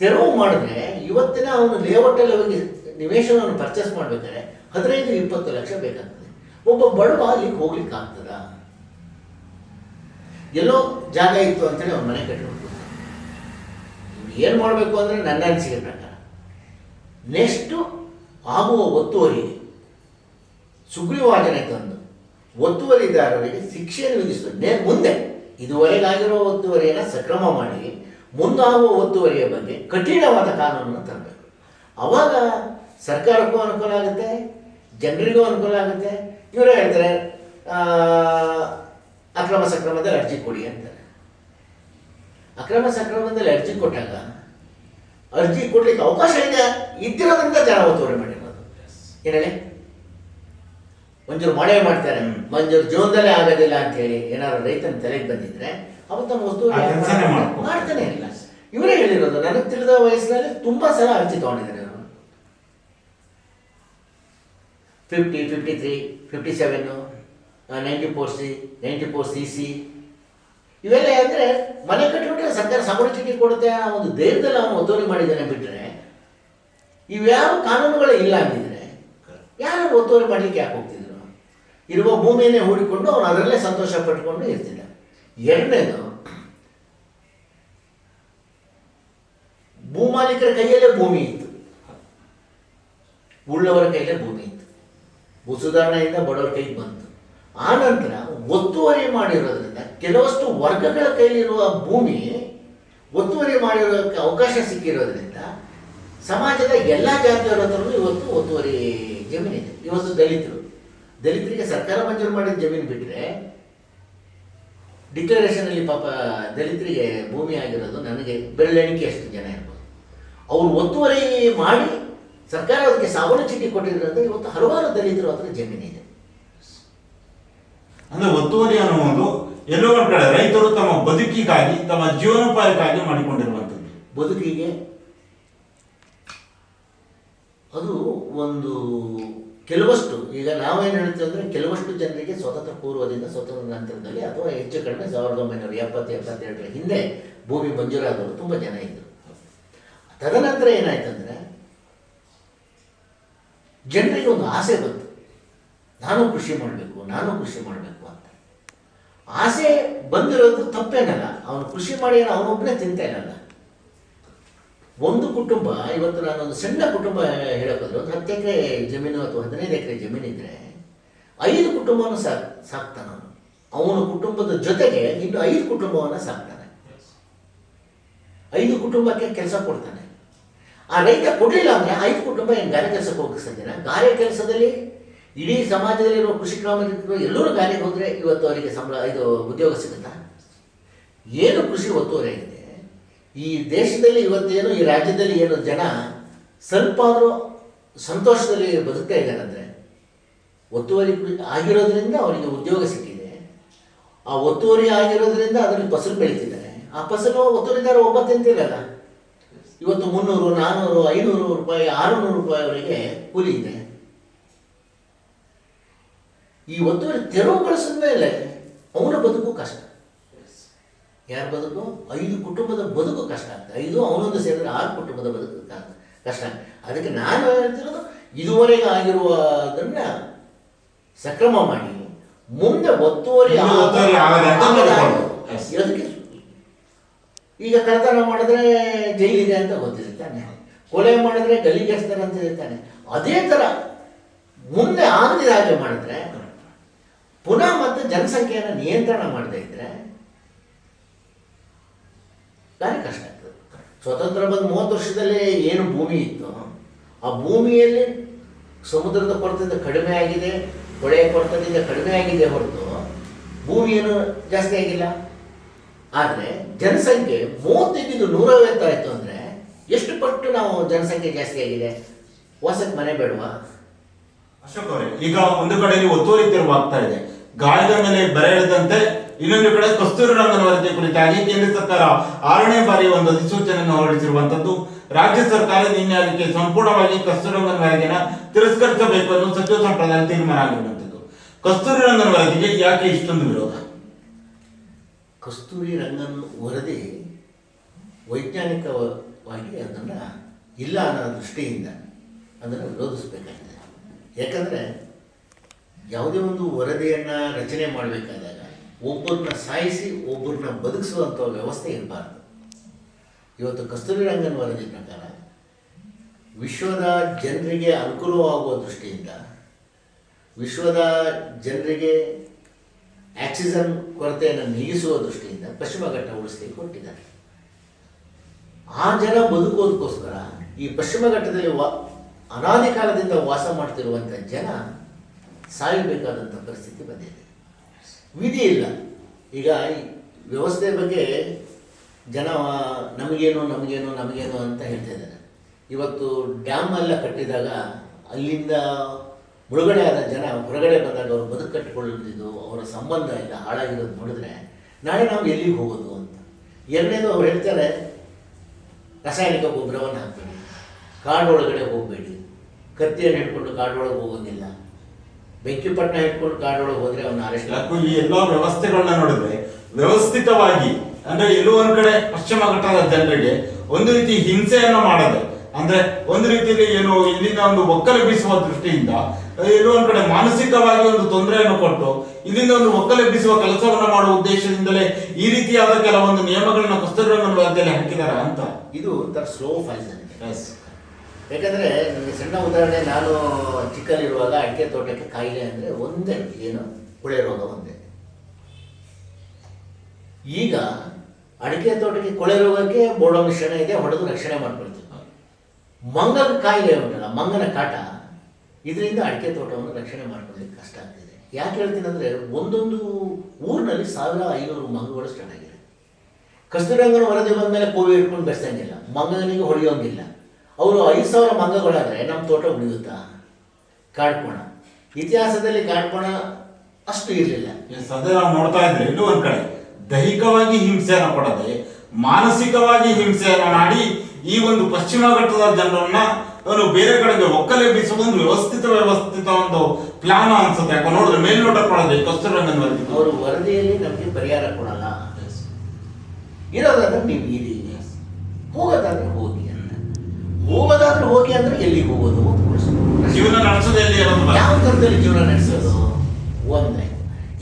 ತೆರವು ಮಾಡಿದ್ರೆ ಇವತ್ತಿನ ಅವನು ಲೇಔಟಲ್ಲಿ ಹೋಗಿ ನಿವೇಶನವನ್ನು ಪರ್ಚೇಸ್ ಮಾಡಬೇಕಾದ್ರೆ ಹದಿನೈದು, ಇಪ್ಪತ್ತು ಲಕ್ಷ ಬೇಕಾಗ್ತದೆ. ಒಬ್ಬ ಬಡವ ಅಲ್ಲಿಗೆ ಹೋಗ್ಲಿಕ್ಕೆ ಆಗ್ತದ? ಎಲ್ಲೋ ಜಾಗ ಇತ್ತು ಅಂತೇಳಿ ಅವ್ನ ಮನೆ ಕಟ್ಕೊಂಡು ಏನು ಮಾಡಬೇಕು ಅಂದರೆ ನನ್ನ ಅನಿಸಿಕೆ ಪ್ರಕಾರ ನೆಕ್ಸ್ಟು ಆಗುವ ಒತ್ತುವರಿಗೆ ಸುಗ್ರೀವಾಜನೆ ತಂದು ಒತ್ತುವರಿದಾರರಿಗೆ ಶಿಕ್ಷೆಯನ್ನು ವಿಧಿಸುವ. ನೇ ಮುಂದೆ ಇದುವರೆಗಾಗಿರುವ ಒತ್ತುವರಿಯನ್ನು ಸಕ್ರಮ ಮಾಡಿ ಮುಂದಾಗುವ ಒತ್ತುವರಿಯ ಬಗ್ಗೆ ಕಠಿಣವಾದ ಕಾನೂನನ್ನು ತರಬೇಕು. ಆವಾಗ ಸರ್ಕಾರಕ್ಕೂ ಅನುಕೂಲ ಆಗುತ್ತೆ, ಜನರಿಗೂ ಅನುಕೂಲ ಆಗುತ್ತೆ. ಇವರೇ ಹೇಳ್ತಾರೆ ಅಕ್ರಮ ಸಕ್ರಮದಲ್ಲಿ ಅರ್ಜಿ ಕೊಡಿ ಅಂತಾರೆ. ಅಕ್ರಮ ಸಕ್ರಮದಲ್ಲಿ ಅರ್ಜಿ ಕೊಟ್ಟಾಗ ಅರ್ಜಿ ಕೊಡ್ಲಿಕ್ಕೆ ಅವಕಾಶ ಇದೆ ಇದ್ದಿರೋದ್ರಿಂದ ಜನ ಒತ್ತುವರಿ ಮಾಡಿರೋದು. ಏನೇಳಿ ಮಂಜೂರು ಮಾಡೇ ಮಾಡ್ತಾರೆ. ಮಂಜೂರು ಜೀವನದಲ್ಲೇ ಆಗೋದಿಲ್ಲ ಅಂತ ಹೇಳಿ ಏನಾದ್ರು ರೈತನ ತಲೆಗೆ ಬಂದಿದ್ರೆ ಅವತ್ತನ್ನು ವಸ್ತು ಆ ಮಾಡ್ತಾನೆ ಇಲ್ಲ. ಇವರೇ ಹೇಳಿರೋದು ನನಗೆ ತಿಳಿದ ವಯಸ್ಸಿನಲ್ಲಿ ತುಂಬಾ ಸಲ ಅರ್ಜಿ ತಗೊಂಡಿದ್ದಾರೆ ಅವರು fifty fifty three fifty seven ninety four C ninety four C C ಇವೆಲ್ಲ ಅಂದರೆ ಮನೆ ಕಟ್ಟಿಬಿಟ್ರೆ ಸರ್ಕಾರ ಸಮೃದ್ಧಿಗೆ ಕೊಡುತ್ತೆ ಆ ಒಂದು ಧೈರ್ಯದಲ್ಲಿ ಅವನು ಒತ್ತುವರಿ ಮಾಡಿದ್ದಾನೆ ಬಿಟ್ಟರೆ ಇವ್ಯಾವ ಕಾನೂನುಗಳೇ ಇಲ್ಲ ಅಂದಿದ್ರೆ ಯಾರು ಒತ್ತುವರಿ ಮಾಡಲಿಕ್ಕೆ ಯಾಕೆ ಹೋಗ್ತಿದ್ರು? ಇರುವ ಭೂಮಿಯನ್ನೇ ಹೂಡಿಕೊಂಡು ಅವನು ಅದರಲ್ಲೇ ಸಂತೋಷ ಪಟ್ಟುಕೊಂಡು ಇರ್ತಿದ್ದ. ಎರಡನೇದು, ಭೂಮಾಲೀಕರ ಕೈಯಲ್ಲೇ ಭೂಮಿ ಇತ್ತು. ಉಳ್ಳವರ ಕೈಯಲ್ಲೇ ಭೂಮಿ ಇತ್ತು. ಭೂ ಸುಧಾರಣೆಯಿಂದ ಬಡವರ ಕೈಗೆ ಬಂತು. ಆ ನಂತರ ಒತ್ತುವರಿ ಮಾಡಿರೋದ್ರಿಂದ ಕೆಲವಷ್ಟು ವರ್ಗಗಳ ಕೈಯಲ್ಲಿರುವ ಭೂಮಿ ಒತ್ತುವರಿ ಮಾಡಿರೋದಕ್ಕೆ ಅವಕಾಶ ಸಿಕ್ಕಿರೋದ್ರಿಂದ ಸಮಾಜದ ಎಲ್ಲ ಜಾತಿಯವರ ಹತ್ರನೂ ಇವತ್ತು ಒತ್ತುವರಿ ಜಮೀನಿದೆ. ಇವತ್ತು ದಲಿತರು. ದಲಿತರಿಗೆ ಸರ್ಕಾರ ಮಂಜೂರು ಮಾಡಿದ ಜಮೀನು ಬಿಟ್ಟರೆ ಡಿಕ್ಲರೇಷನ್ ಅಲ್ಲಿ ಪಾಪ ದಲಿತರಿಗೆ ಭೂಮಿ ಆಗಿರೋದು ನನಗೆ ಬೆರಳೆಣಿಕೆ ಅಷ್ಟು ಜನ ಇರ್ಬೋದು. ಅವರು ಒತ್ತುವರಿ ಮಾಡಿ ಸರ್ಕಾರ ಅದಕ್ಕೆ ಸಾವನ್ನ ಚೀಟಿ ಕೊಟ್ಟಿರೋದ್ರಿಂದ ಇವತ್ತು ಹಲವಾರು ದಲಿತರು ಹತ್ರ ಜಮೀನಿದೆ ಅಂದ್ರೆ ಒತ್ತುವರಿ ಅನ್ನುವುದು ಎಲ್ಲೋ ಒಂದ್ ಕಡೆ ರೈತರು ತಮ್ಮ ಬದುಕಿಗಾಗಿ ತಮ್ಮ ಜೀವನೋಪಾಯಕ್ಕಾಗಿ ಮಾಡಿಕೊಂಡಿರುವಂಥದ್ದು. ಬದುಕಿಗೆ ಅದು ಒಂದು ಕೆಲವಷ್ಟು, ಈಗ ನಾವೇನು ಹೇಳ್ತೀವಿ ಅಂದರೆ ಕೆಲವಷ್ಟು ಜನರಿಗೆ ಸ್ವತಂತ್ರ ಪೂರ್ವದಿಂದ ಸ್ವತಂತ್ರ ನಂತರದಲ್ಲಿ ಅಥವಾ ಹೆಚ್ಚು ಕಡಿಮೆ ಸಾವಿರದ ಒಂಬೈನೂರ ಎಪ್ಪತ್ತು, ಎಪ್ಪತ್ತೆರಡರ ಹಿಂದೆ ಭೂಮಿ ಮಂಜೂರಾದವರು ತುಂಬ ಜನ ಇದ್ದರು. ತದನಂತರ ಏನಾಯ್ತಂದ್ರೆ ಜನರಿಗೆ ಒಂದು ಆಸೆ ಬಂತು. ನಾನು ಕೃಷಿ ಮಾಡಬೇಕು, ನಾನು ಕೃಷಿ ಮಾಡಬೇಕು ಅಂತ. ಆಸೆ ಬಂದಿರೋದು ತಪ್ಪೇನಲ್ಲ. ಅವನು ಕೃಷಿ ಮಾಡಿ ಅವನೊಬ್ಬನೇ ತಿಂತೇನಲ್ಲ ಒಂದು ಕುಟುಂಬ, ಇವತ್ತು ನಾನೊಂದು ಸಣ್ಣ ಕುಟುಂಬ ಹೇಳೋಕ್ಕೋದ್ರೆ ಒಂದು ಹತ್ತು ಎಕರೆ ಜಮೀನು ಅಥವಾ ಹದಿನೈದು ಎಕರೆ ಜಮೀನು ಇದ್ದರೆ ಐದು ಕುಟುಂಬವನ್ನು ಸಾಕ್, ಸಾಕ್ತಾನ ಅವನು. ಅವನ ಕುಟುಂಬದ ಜೊತೆಗೆ ಇನ್ನು ಐದು ಕುಟುಂಬವನ್ನು ಸಾಕ್ತಾನೆ. ಐದು ಕುಟುಂಬಕ್ಕೆ ಕೆಲಸ ಕೊಡ್ತಾನೆ. ಆ ರೈತ ಕೊಡಲಿಲ್ಲ ಅಂದರೆ ಐದು ಕುಟುಂಬ ಏನು ಗಾರೆ ಕೆಲಸಕ್ಕೆ ಹೋಗಕ್ಕೆ ಸಾಧ್ಯನಾ ಗಾರೆ ಕೆಲಸದಲ್ಲಿ ಇಡೀ ಸಮಾಜದಲ್ಲಿರುವ ಕೃಷಿ ಗ್ರಾಮದಲ್ಲಿರುವ ಎಲ್ಲರೂ ಗಾರೆಗೆ ಹೋದರೆ ಇವತ್ತು ಅವರಿಗೆ ಸಂಬಳ, ಇದು ಉದ್ಯೋಗ ಸಿಗುತ್ತಾ? ಏನು ಕೃಷಿ ಒತ್ತುವರಿ ಆಗಿದೆ? ಈ ದೇಶದಲ್ಲಿ ಇವತ್ತೇನು, ಈ ರಾಜ್ಯದಲ್ಲಿ ಏನು ಜನ ಸ್ವಲ್ಪ ಆದರೂ ಸಂತೋಷದಲ್ಲಿ ಬದುಕ್ತಾ ಇದ್ದಾರೆ ಅಂದರೆ ಒತ್ತುವರಿ ಆಗಿರೋದ್ರಿಂದ ಅವರಿಗೆ ಉದ್ಯೋಗ ಸಿಕ್ಕಿದೆ. ಆ ಒತ್ತುವರಿ ಆಗಿರೋದ್ರಿಂದ ಅದರಲ್ಲಿ ಫಸಲು ಬೆಳೀತಿದ್ದಾರೆ. ಆ ಫಸಲು ಒತ್ತುವರಿದಾರ ಒಬ್ಬ ಇವತ್ತು ಮುನ್ನೂರು ನಾನ್ನೂರು ಐನೂರು ರೂಪಾಯಿ, ಆರುನೂರು ರೂಪಾಯಿವರೆಗೆ ಕೂಲಿ ಇದೆ. ಈ ಒತ್ತುವರಿ ತೆರವುಗೊಳಿಸಿದ ಮೇಲೆ ಅವನ ಬದುಕು ಕಷ್ಟ. ಯಾರ ಬದುಕು? ಐದು ಕುಟುಂಬದ ಬದುಕು ಕಷ್ಟ ಆಗ್ತದೆ. ಐದು ಅವನೊಂದು ಸೇರಿದ್ರೆ ಆರು ಕುಟುಂಬದ ಬದುಕು ಕಷ್ಟ ಆಗ್ತದೆ. ಅದಕ್ಕೆ ನಾನು ಹೇಳ್ತಿರೋದು ಇದುವರೆಗೆ ಆಗಿರುವುದನ್ನ ಸಕ್ರಮ ಮಾಡಿ. ಮುಂದೆ ಒತ್ತುವರಿ ಆಗದೆ ಆಗದೆ. ಆಗದೆ. ಈಗ ಕರ್ತನ ಮಾಡಿದ್ರೆ ಜೈಲಿದೆ ಅಂತ ಗೊತ್ತಿದೆ ತಾನೆ ಕೊಲೆ ಮಾಡಿದ್ರೆ ಗಲ್ಲಿಗೇಸ್ತಾರೆ ಅಂತ ಹೇಳ್ತಾನೆ ಅದೇ ಥರ ಮುಂದೆ ಆಗದಿದ ಹಾಗೆ ಮಾಡಿದ್ರೆ ಪುನಃ ಮತ್ತೆ ಜನಸಂಖ್ಯೆಯನ್ನು ನಿಯಂತ್ರಣ ಮಾಡದೇ ಇದ್ರೆ ಭಾರಿ ಕಷ್ಟ ಆಗ್ತದೆ. ಸ್ವತಂತ್ರ ಬಂದು ಮೂವತ್ತು ವರ್ಷದಲ್ಲಿ ಏನು ಭೂಮಿ ಇತ್ತು, ಆ ಭೂಮಿಯಲ್ಲಿ ಸಮುದ್ರದ ಕೊರತೆಯಿಂದ ಕಡಿಮೆ ಆಗಿದೆ ಹೊಳೆಯ ಕೊರತೆಯಿಂದ ಕಡಿಮೆ ಆಗಿದೆ ಹೊರತು ಭೂಮಿ ಏನು ಜಾಸ್ತಿ ಆಗಿಲ್ಲ. ಆದರೆ ಜನಸಂಖ್ಯೆ ಮೂವತ್ತೈದು ನೂರೈವತ್ತು ಆಯಿತು ಅಂದರೆ ಎಷ್ಟು ಪಟ್ಟು ನಾವು ಜನಸಂಖ್ಯೆ ಜಾಸ್ತಿ ಆಗಿದೆ? ವಾಸಕ್ಕೆ ಮನೆ ಬೇಡವಾ? ಅಶೋಕ್ ಅವರೇ, ಈಗ ಒಂದು ಕಡೆಯಲ್ಲಿ ಒತ್ತುವರಿ ತೆರವಾಗ್ತಾ ಇದೆ. ಗಾಯದ ಮೇಲೆ ಬರೆ ಇನ್ನೊಂದು ಕಡೆ ಕಸ್ತೂರಿ ರಂಗನ ವರದಿ ಕುರಿತಾಗಿ ಕೇಂದ್ರ ಸರ್ಕಾರ ಆರನೇ ಬಾರಿ ಒಂದು ಅಧಿಸೂಚನೆಯನ್ನು ಹೊರಡಿಸಿರುವಂತದ್ದು. ರಾಜ್ಯ ಸರ್ಕಾರ ನಿನ್ನೆ ಅದಕ್ಕೆ ಸಂಪೂರ್ಣವಾಗಿ ಕಸ್ತೂರಿ ರಂಗನ ವರದಿಯನ್ನು ತಿರಸ್ಕರಿಸಬೇಕು ಅನ್ನೋ ಸಚಿವ ಸಂಪುಟದಲ್ಲಿ ತೀರ್ಮಾನ ಆಗಿರುವಂತದ್ದು. ಕಸ್ತೂರಿ ರಂಗನ ವರದಿಗೆ ಯಾಕೆ ಇಷ್ಟೊಂದು ವಿರೋಧ? ಕಸ್ತೂರಿ ರಂಗನ್ ವರದಿ ವೈಜ್ಞಾನಿಕವಾಗಿ ಅದನ್ನು ಇಲ್ಲ ಅನ್ನೋ ದೃಷ್ಟಿಯಿಂದ ಅದನ್ನು ವಿರೋಧಿಸಬೇಕಾಗಿದೆ. ಯಾಕಂದರೆ ಯಾವುದೇ ಒಂದು ವರದಿಯನ್ನು ರಚನೆ ಮಾಡಬೇಕಾದಾಗ ಒಬ್ಬರನ್ನ ಸಾಯಿಸಿ ಒಬ್ಬರನ್ನ ಬದುಕಿಸುವಂಥ ವ್ಯವಸ್ಥೆ ಇರಬಾರ್ದು. ಇವತ್ತು ಕಸ್ತೂರಿ ರಂಗನ್ ವರದಿ ಪ್ರಕಾರ ವಿಶ್ವದ ಜನರಿಗೆ ಅನುಕೂಲವಾಗುವ ದೃಷ್ಟಿಯಿಂದ ವಿಶ್ವದ ಜನರಿಗೆ ಆಕ್ಸಿಜನ್ ಕೊರತೆಯನ್ನು ನೀಗಿಸುವ ದೃಷ್ಟಿಯಿಂದ ಪಶ್ಚಿಮ ಘಟ್ಟ ಉಳಿಸಲಿಕ್ಕೆ ಕೊಟ್ಟಿದ್ದಾರೆ. ಆ ಜನ ಬದುಕೋದಕ್ಕೋಸ್ಕರ ಈ ಪಶ್ಚಿಮ ಘಟ್ಟದಲ್ಲಿ ವಾ ಅನಾದಿ ಕಾಲದಿಂದ ವಾಸ ಮಾಡ್ತಿರುವಂಥ ಜನ ಸಾಯಬೇಕಾದಂಥ ಪರಿಸ್ಥಿತಿ ಬಂದಿದೆ. ವಿಧಿ ಇಲ್ಲ. ಈಗ ವ್ಯವಸ್ಥೆ ಬಗ್ಗೆ ಜನ, ನಮಗೇನು ನಮಗೇನು ನಮಗೇನು ಅಂತ ಹೇಳ್ತಾ ಇದ್ದಾರೆ. ಇವತ್ತು ಡ್ಯಾಮ್ ಎಲ್ಲ ಕಟ್ಟಿದಾಗ ಅಲ್ಲಿಂದ ಮುಳುಗಡೆ ಆದ ಜನ ಹೊರಗಡೆ ಬಂದಾಗ ಅವರು ಬದುಕು ಕಟ್ಟಿಕೊಳ್ಳದಿದ್ದು ಅವರ ಸಂಬಂಧ ಇಲ್ಲ, ಹಾಳಾಗಿರೋದು ನೋಡಿದ್ರೆ ನಾಳೆ ನಾವು ಎಲ್ಲಿಗೆ ಹೋಗೋದು ಅಂತ. ಎರಡನೇದು ಅವ್ರು ಹೇಳ್ತಾರೆ, ರಾಸಾಯನಿಕ ಗೊಬ್ಬರವನ್ನು ಹಾಕಬೇಡಿ. ಕಾಡೊಳಗಡೆ ಹೋಗಬೇಡಿ. ಕತ್ತಿಯನ್ನು ಹಿಡ್ಕೊಂಡು ಕಾಡೊಳಗೆ ಹೋಗೋದಿಲ್ಲ ಬೆಂಕಿಪಟ್ಟಣ ಇಟ್ಕೊಂಡು ಕಾಡೊಳಗೆ ಹೋದ್ರೆ ಅವನ ಅರೆಸ್ಟ್ ಯಾಕೋ ಈ ಎಲ್ಲಾ ವ್ಯವಸ್ಥೆಗಳನ್ನ ನೋಡಿದ್ರೆ ವ್ಯವಸ್ಥಿತವಾಗಿ ಅಂದ್ರೆ ಎಲ್ಲೋ ಒಂದ್ ಕಡೆ ಪಶ್ಚಿಮ ಘಟ್ಟದ ಜನರಿಗೆ ಒಂದು ರೀತಿ ಹಿಂಸೆಯನ್ನ ಮಾಡದೆ ಅಂದ್ರೆ ಒಂದು ರೀತಿಯಲ್ಲಿ ಏನು ಇಲ್ಲಿನ ಒಂದು ಒಕ್ಕಲೆಬ್ಬಿಸುವ ದೃಷ್ಟಿಯಿಂದ ಎಲ್ಲೋ ಒಂದ್ ಕಡೆ ಮಾನಸಿಕವಾಗಿ ಒಂದು ತೊಂದರೆಯನ್ನು ಕೊಟ್ಟು ಇಲ್ಲಿಂದ ಒಂದು ಒಕ್ಕಲೆಬ್ಬಿಸುವ ಕೆಲಸವನ್ನ ಮಾಡುವ ಉದ್ದೇಶದಿಂದಲೇ ಈ ರೀತಿಯಾದ ಕೆಲವೊಂದು ನಿಯಮಗಳನ್ನ ಪುಸ್ತಕಗಳನ್ನು ಹಾಕಿದ್ದಾರೆ ಅಂತ. ಇದು ಒಂಥರ ಸ್ಲೋ ಪಾಯ್ಸನ್ ಯಾಕಂದರೆ ನನಗೆ ಸಣ್ಣ ಉದಾಹರಣೆ, ನಾನು ಚಿಕ್ಕಲ್ಲಿರುವಾಗ ಅಡಿಕೆ ತೋಟಕ್ಕೆ ಕಾಯಿಲೆ ಅಂದರೆ ಒಂದೇ, ಏನು? ಕೊಳೆ ರೋಗ ಒಂದೇ. ಈಗ ಅಡಿಕೆ ತೋಟಕ್ಕೆ ಕೊಳೆ ರೋಗಕ್ಕೆ ಬೋಡೋ ಮಿಶ್ರಣ ಇದೆ, ಹೊಡೆದು ರಕ್ಷಣೆ ಮಾಡ್ಕೊಳ್ತೀವಿ. ಮಂಗನ ಕಾಯಿಲೆ ಉಂಟಲ್ಲ, ಮಂಗನ ಕಾಟ, ಇದರಿಂದ ಅಡಿಕೆ ತೋಟವನ್ನು ರಕ್ಷಣೆ ಮಾಡ್ಕೊಳ್ಳಿಕ್ಕೆ ಕಷ್ಟ ಆಗ್ತಿದೆ. ಯಾಕೆ ಹೇಳ್ತೀನಿ ಅಂದರೆ, ಒಂದೊಂದು ಊರಿನಲ್ಲಿ ಸಾವಿರ ಐನೂರು ಮಂಗಗಳು ಸ್ಟಾರ್ಟ್ ಆಗಿದೆ ಕಸ್ತೂರಂಗನ ವರದಿ ಬಂದ ಮೇಲೆ ಕೋವಿ ಇಟ್ಕೊಂಡು ಬೆಳೆಸಂಗಿಲ್ಲ ಮಂಗನಿಗೆ ಹೊಡೆಯೋಂಗಿಲ್ಲ. ಅವರು ಐದು ಸಾವಿರ ಮಂಗಗಳಾದರೆ ನಮ್ಮ ತೋಟ ಉಳಿಯುತ್ತಾ? ಕಾಡ್ಕೋಣ. ಇತಿಹಾಸದಲ್ಲಿ ಕಾಡ್ಕೋಣ ಅಷ್ಟು ಇರಲಿಲ್ಲ. ಸದ್ಯ ನಾವು ನೋಡ್ತಾ ಇದ್ರೆ ಇನ್ನೂ ಒಂದು ಕಡೆ. ದೈಹಿಕವಾಗಿ ಹಿಂಸೆಯನ್ನು ಕೊಡದೆ ಮಾನಸಿಕವಾಗಿ ಹಿಂಸೆಯನ್ನು ಮಾಡಿ ಈ ಒಂದು ಪಶ್ಚಿಮ ಘಟ್ಟದ ಜನರನ್ನ ಅವರು ಬೇರೆ ಕಡೆಗೆ ಒಕ್ಕಲೆಬ್ಬಿಸುವ ಒಂದು ವ್ಯವಸ್ಥಿತ ವ್ಯವಸ್ಥಿತ ಒಂದು ಪ್ಲಾನ್ ಅನ್ಸುತ್ತೆ. ಯಾಕೆ ನೋಡಿದ್ರೆ ಮೇಲ್ನೋಟ ಕೊಡದೆ ಕಸ್ತೂರಂಗನ್ ವರದಿ ಅವರು ವರದಿಯಲ್ಲಿ ನಮಗೆ ಪರಿಹಾರ ಕೊಡಲ್ಲ. ಇರೋದಾದ್ರೆ ನೀವು ಇರಿ. ಹೋಗೋದಾದ್ರೆ ಹೋಗಿ. ಹೋಗೋದಾದ್ರೆ ಹೋಗಿ ಅಂದ್ರೆ ಎಲ್ಲಿಗೆ ಹೋಗೋದು ಜೀವನ ನಡೆಸೋದು ಎಲ್ಲಿ ಯಾವ ಥರದಲ್ಲಿ ಜೀವನ ನಡೆಸೋದು? ಒಂದೇ.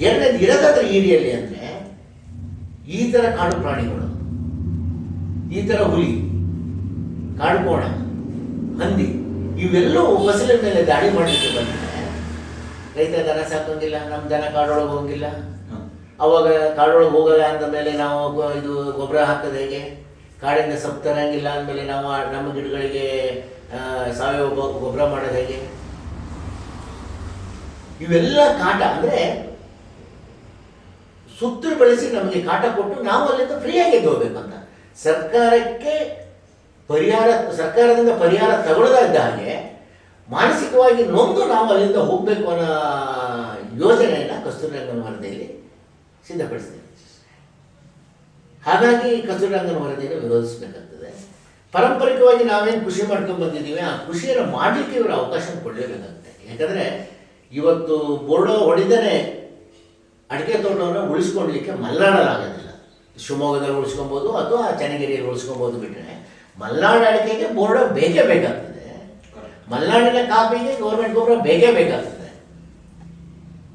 ಎರಡನೇದು ಇರೋದಾದ್ರೆ ಈರಿಯಲ್ಲಿ ಅಂದ್ರೆ ಈ ಥರ ಕಾಡು ಪ್ರಾಣಿಗಳು. ಈ ಥರ ಹುಲಿ ಕಾಡುಕೋಣ ಹಂದಿ ಇವೆಲ್ಲವೂ ಫಸಲಿನ ಮೇಲೆ ದಾಳಿ ಮಾಡಲಿಕ್ಕೆ ಬಂದಿದೆ ರೈತ ದನ ಸಾಕೋಂಗಿಲ್ಲ ನಮ್ಮ ದನ ಕಾಡೊಳಗೆ ಹೋಗಿಲ್ಲ ಅವಾಗ ಕಾಡೊಳಗೆ ಹೋಗಲ್ಲ ಅಂದ ಮೇಲೆ ನಾವು ಇದು ಗೊಬ್ಬರ ಹಾಕೋದು ಹೇಗೆ? ಕಾಡಿಂದ ಸೊಪ್ಪು ತರಂಗಿಲ್ಲ ಅಂದಮೇಲೆ ನಾವು ನಮ್ಮ ಗಿಡಗಳಿಗೆ ಸಾವಯವ ಗೊಬ್ಬರ ಮಾಡೋದು ಹೇಗೆ? ಇವೆಲ್ಲ ಕಾಟ ಅಂದರೆ ಸುತ್ತಲೂ ಬೆಳೆಸಿ ನಮಗೆ ಕಾಟ ಕೊಟ್ಟು ನಾವು ಅಲ್ಲಿಂದ ಫ್ರೀಯಾಗಿ ಹೋಗ್ಬೇಕಂತ. ಸರ್ಕಾರಕ್ಕೆ ಪರಿಹಾರ, ಸರ್ಕಾರದಿಂದ ಪರಿಹಾರ ತಗೊಳ್ಳದ ಹಾಗೆ ಮಾನಸಿಕವಾಗಿ ನೊಂದು ನಾವು ಅಲ್ಲಿಂದ ಹೋಗಬೇಕು ಅನ್ನೋ ಯೋಜನೆಯನ್ನು ಕಸ್ತೂರಿ ರಂಗನ ಸಿದ್ಧಪಡಿಸಿದೆ. ಹಾಗಾಗಿ ಕಸ್ತೂರಿ ರಂಗನ ವರದಿಯನ್ನು ವಿರೋಧಿಸಬೇಕಾಗ್ತದೆ. ಪಾರಂಪರಿಕವಾಗಿ ನಾವೇನು ಕೃಷಿ ಮಾಡ್ಕೊಂಡು ಬಂದಿದ್ದೀವಿ ಆ ಕೃಷಿಯನ್ನು ಮಾಡಲಿಕ್ಕೆ ಇವರು ಅವಕಾಶ ಕೊಡಲೇಬೇಕಾಗುತ್ತೆ. ಯಾಕಂದರೆ ಇವತ್ತು ಬೋರ್ಡೋ ಹೊಡೆದರೆ ಅಡಿಕೆ ತೋಟವನ್ನು ಉಳಿಸ್ಕೊಳ್ಲಿಕ್ಕೆ ಮಲೆನಾಡಲಾಗೋದಿಲ್ಲ ಶಿವಮೊಗ್ಗದಲ್ಲಿ ಉಳಿಸ್ಕೊಬೋದು ಅಥವಾ ಚನ್ನಗಿರಿಯಲ್ಲಿ ಉಳಿಸ್ಕೊಬೋದು ಬಿಟ್ಟರೆ ಮಲೆನಾಡು ಅಡಿಕೆಗೆ ಬೋರ್ಡೋ ಬೇಕೇ ಬೇಕಾಗ್ತದೆ. ಮಲೆನಾಡಿನ ಕಾಪಿಗೆ ಗೌರ್ಮೆಂಟ್ ಗೊಬ್ಬರ ಬೇಕೇ ಬೇಕಾಗ್ತದೆ.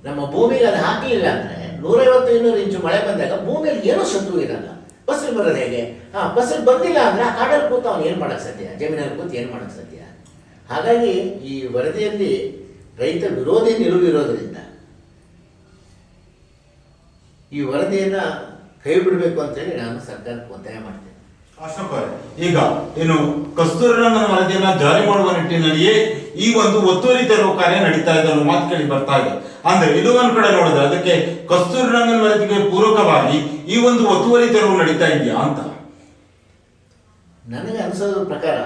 ನಮ್ಮ ಭೂಮಿಗೆ ಅದು ಹಾಕಲಿಲ್ಲ ಅಂದರೆ ನೂರೈವತ್ತು ಇನ್ನೂರು ಇಂಚು ಮಳೆ ಬಂದಾಗ ಭೂಮಿಯಲ್ಲಿ ಏನೂ ಸತ್ತು ಇರಲ್ಲ. ಫಸಲು ಬರೋದು ಹೇಗೆ? ಹಾಂ ಫಸಲು ಬಂದಿಲ್ಲ ಅಂದರೆ ಆ ಕಾಡಲ್ಲಿ ಕೂತು ಅವ್ನು ಏನು ಮಾಡೋಕ್ಕೆ ಸಾಧ್ಯ? ಜಮೀನಲ್ಲಿ ಕೂತು ಏನು ಮಾಡೋಕ್ಕೆ ಸಾಧ್ಯ? ಹಾಗಾಗಿ ಈ ವರದಿಯಲ್ಲಿ ರೈತ ವಿರೋಧಿ ನಿಲುವಿರೋದ್ರಿಂದ ಈ ವರದಿಯನ್ನು ಕೈ ಬಿಡಬೇಕು ಅಂತೇಳಿ ನಾನು ಸರ್ಕಾರಕ್ಕೆ ಒತ್ತಾಯ ಮಾಡ್ತೇನೆ. ಅಶೋಕ್ ಈಗ ಏನು ಕಸ್ತೂರಿ ರಂಗನ ವರದಿಯನ್ನ ಜಾರಿ ಮಾಡುವ ನಿಟ್ಟಿನಲ್ಲಿಯೇ ಈ ಒಂದು ಒತ್ತುವರಿ ತರುವ ಕಾರ್ಯ ನಡೀತಾ ಇದೆ ಅನ್ನೋ ಮಾತು ಕೇಳಿ ಬರ್ತಾ ಇದೆ. ಅಂದ್ರೆ ಇದು ಒಂದು ಕಡೆ ನೋಡಿದ್ರೆ ಅದಕ್ಕೆ ಕಸ್ತೂರಿ ರಂಗನ ವರದಿಗೆ ಪೂರಕವಾಗಿ ಈ ಒಂದು ಒತ್ತುವರಿ ತೆರವು ನಡೀತಾ ಇದೆಯಾ ಅಂತ? ನನಗೆ ಅನಿಸೋದ್ರ ಪ್ರಕಾರ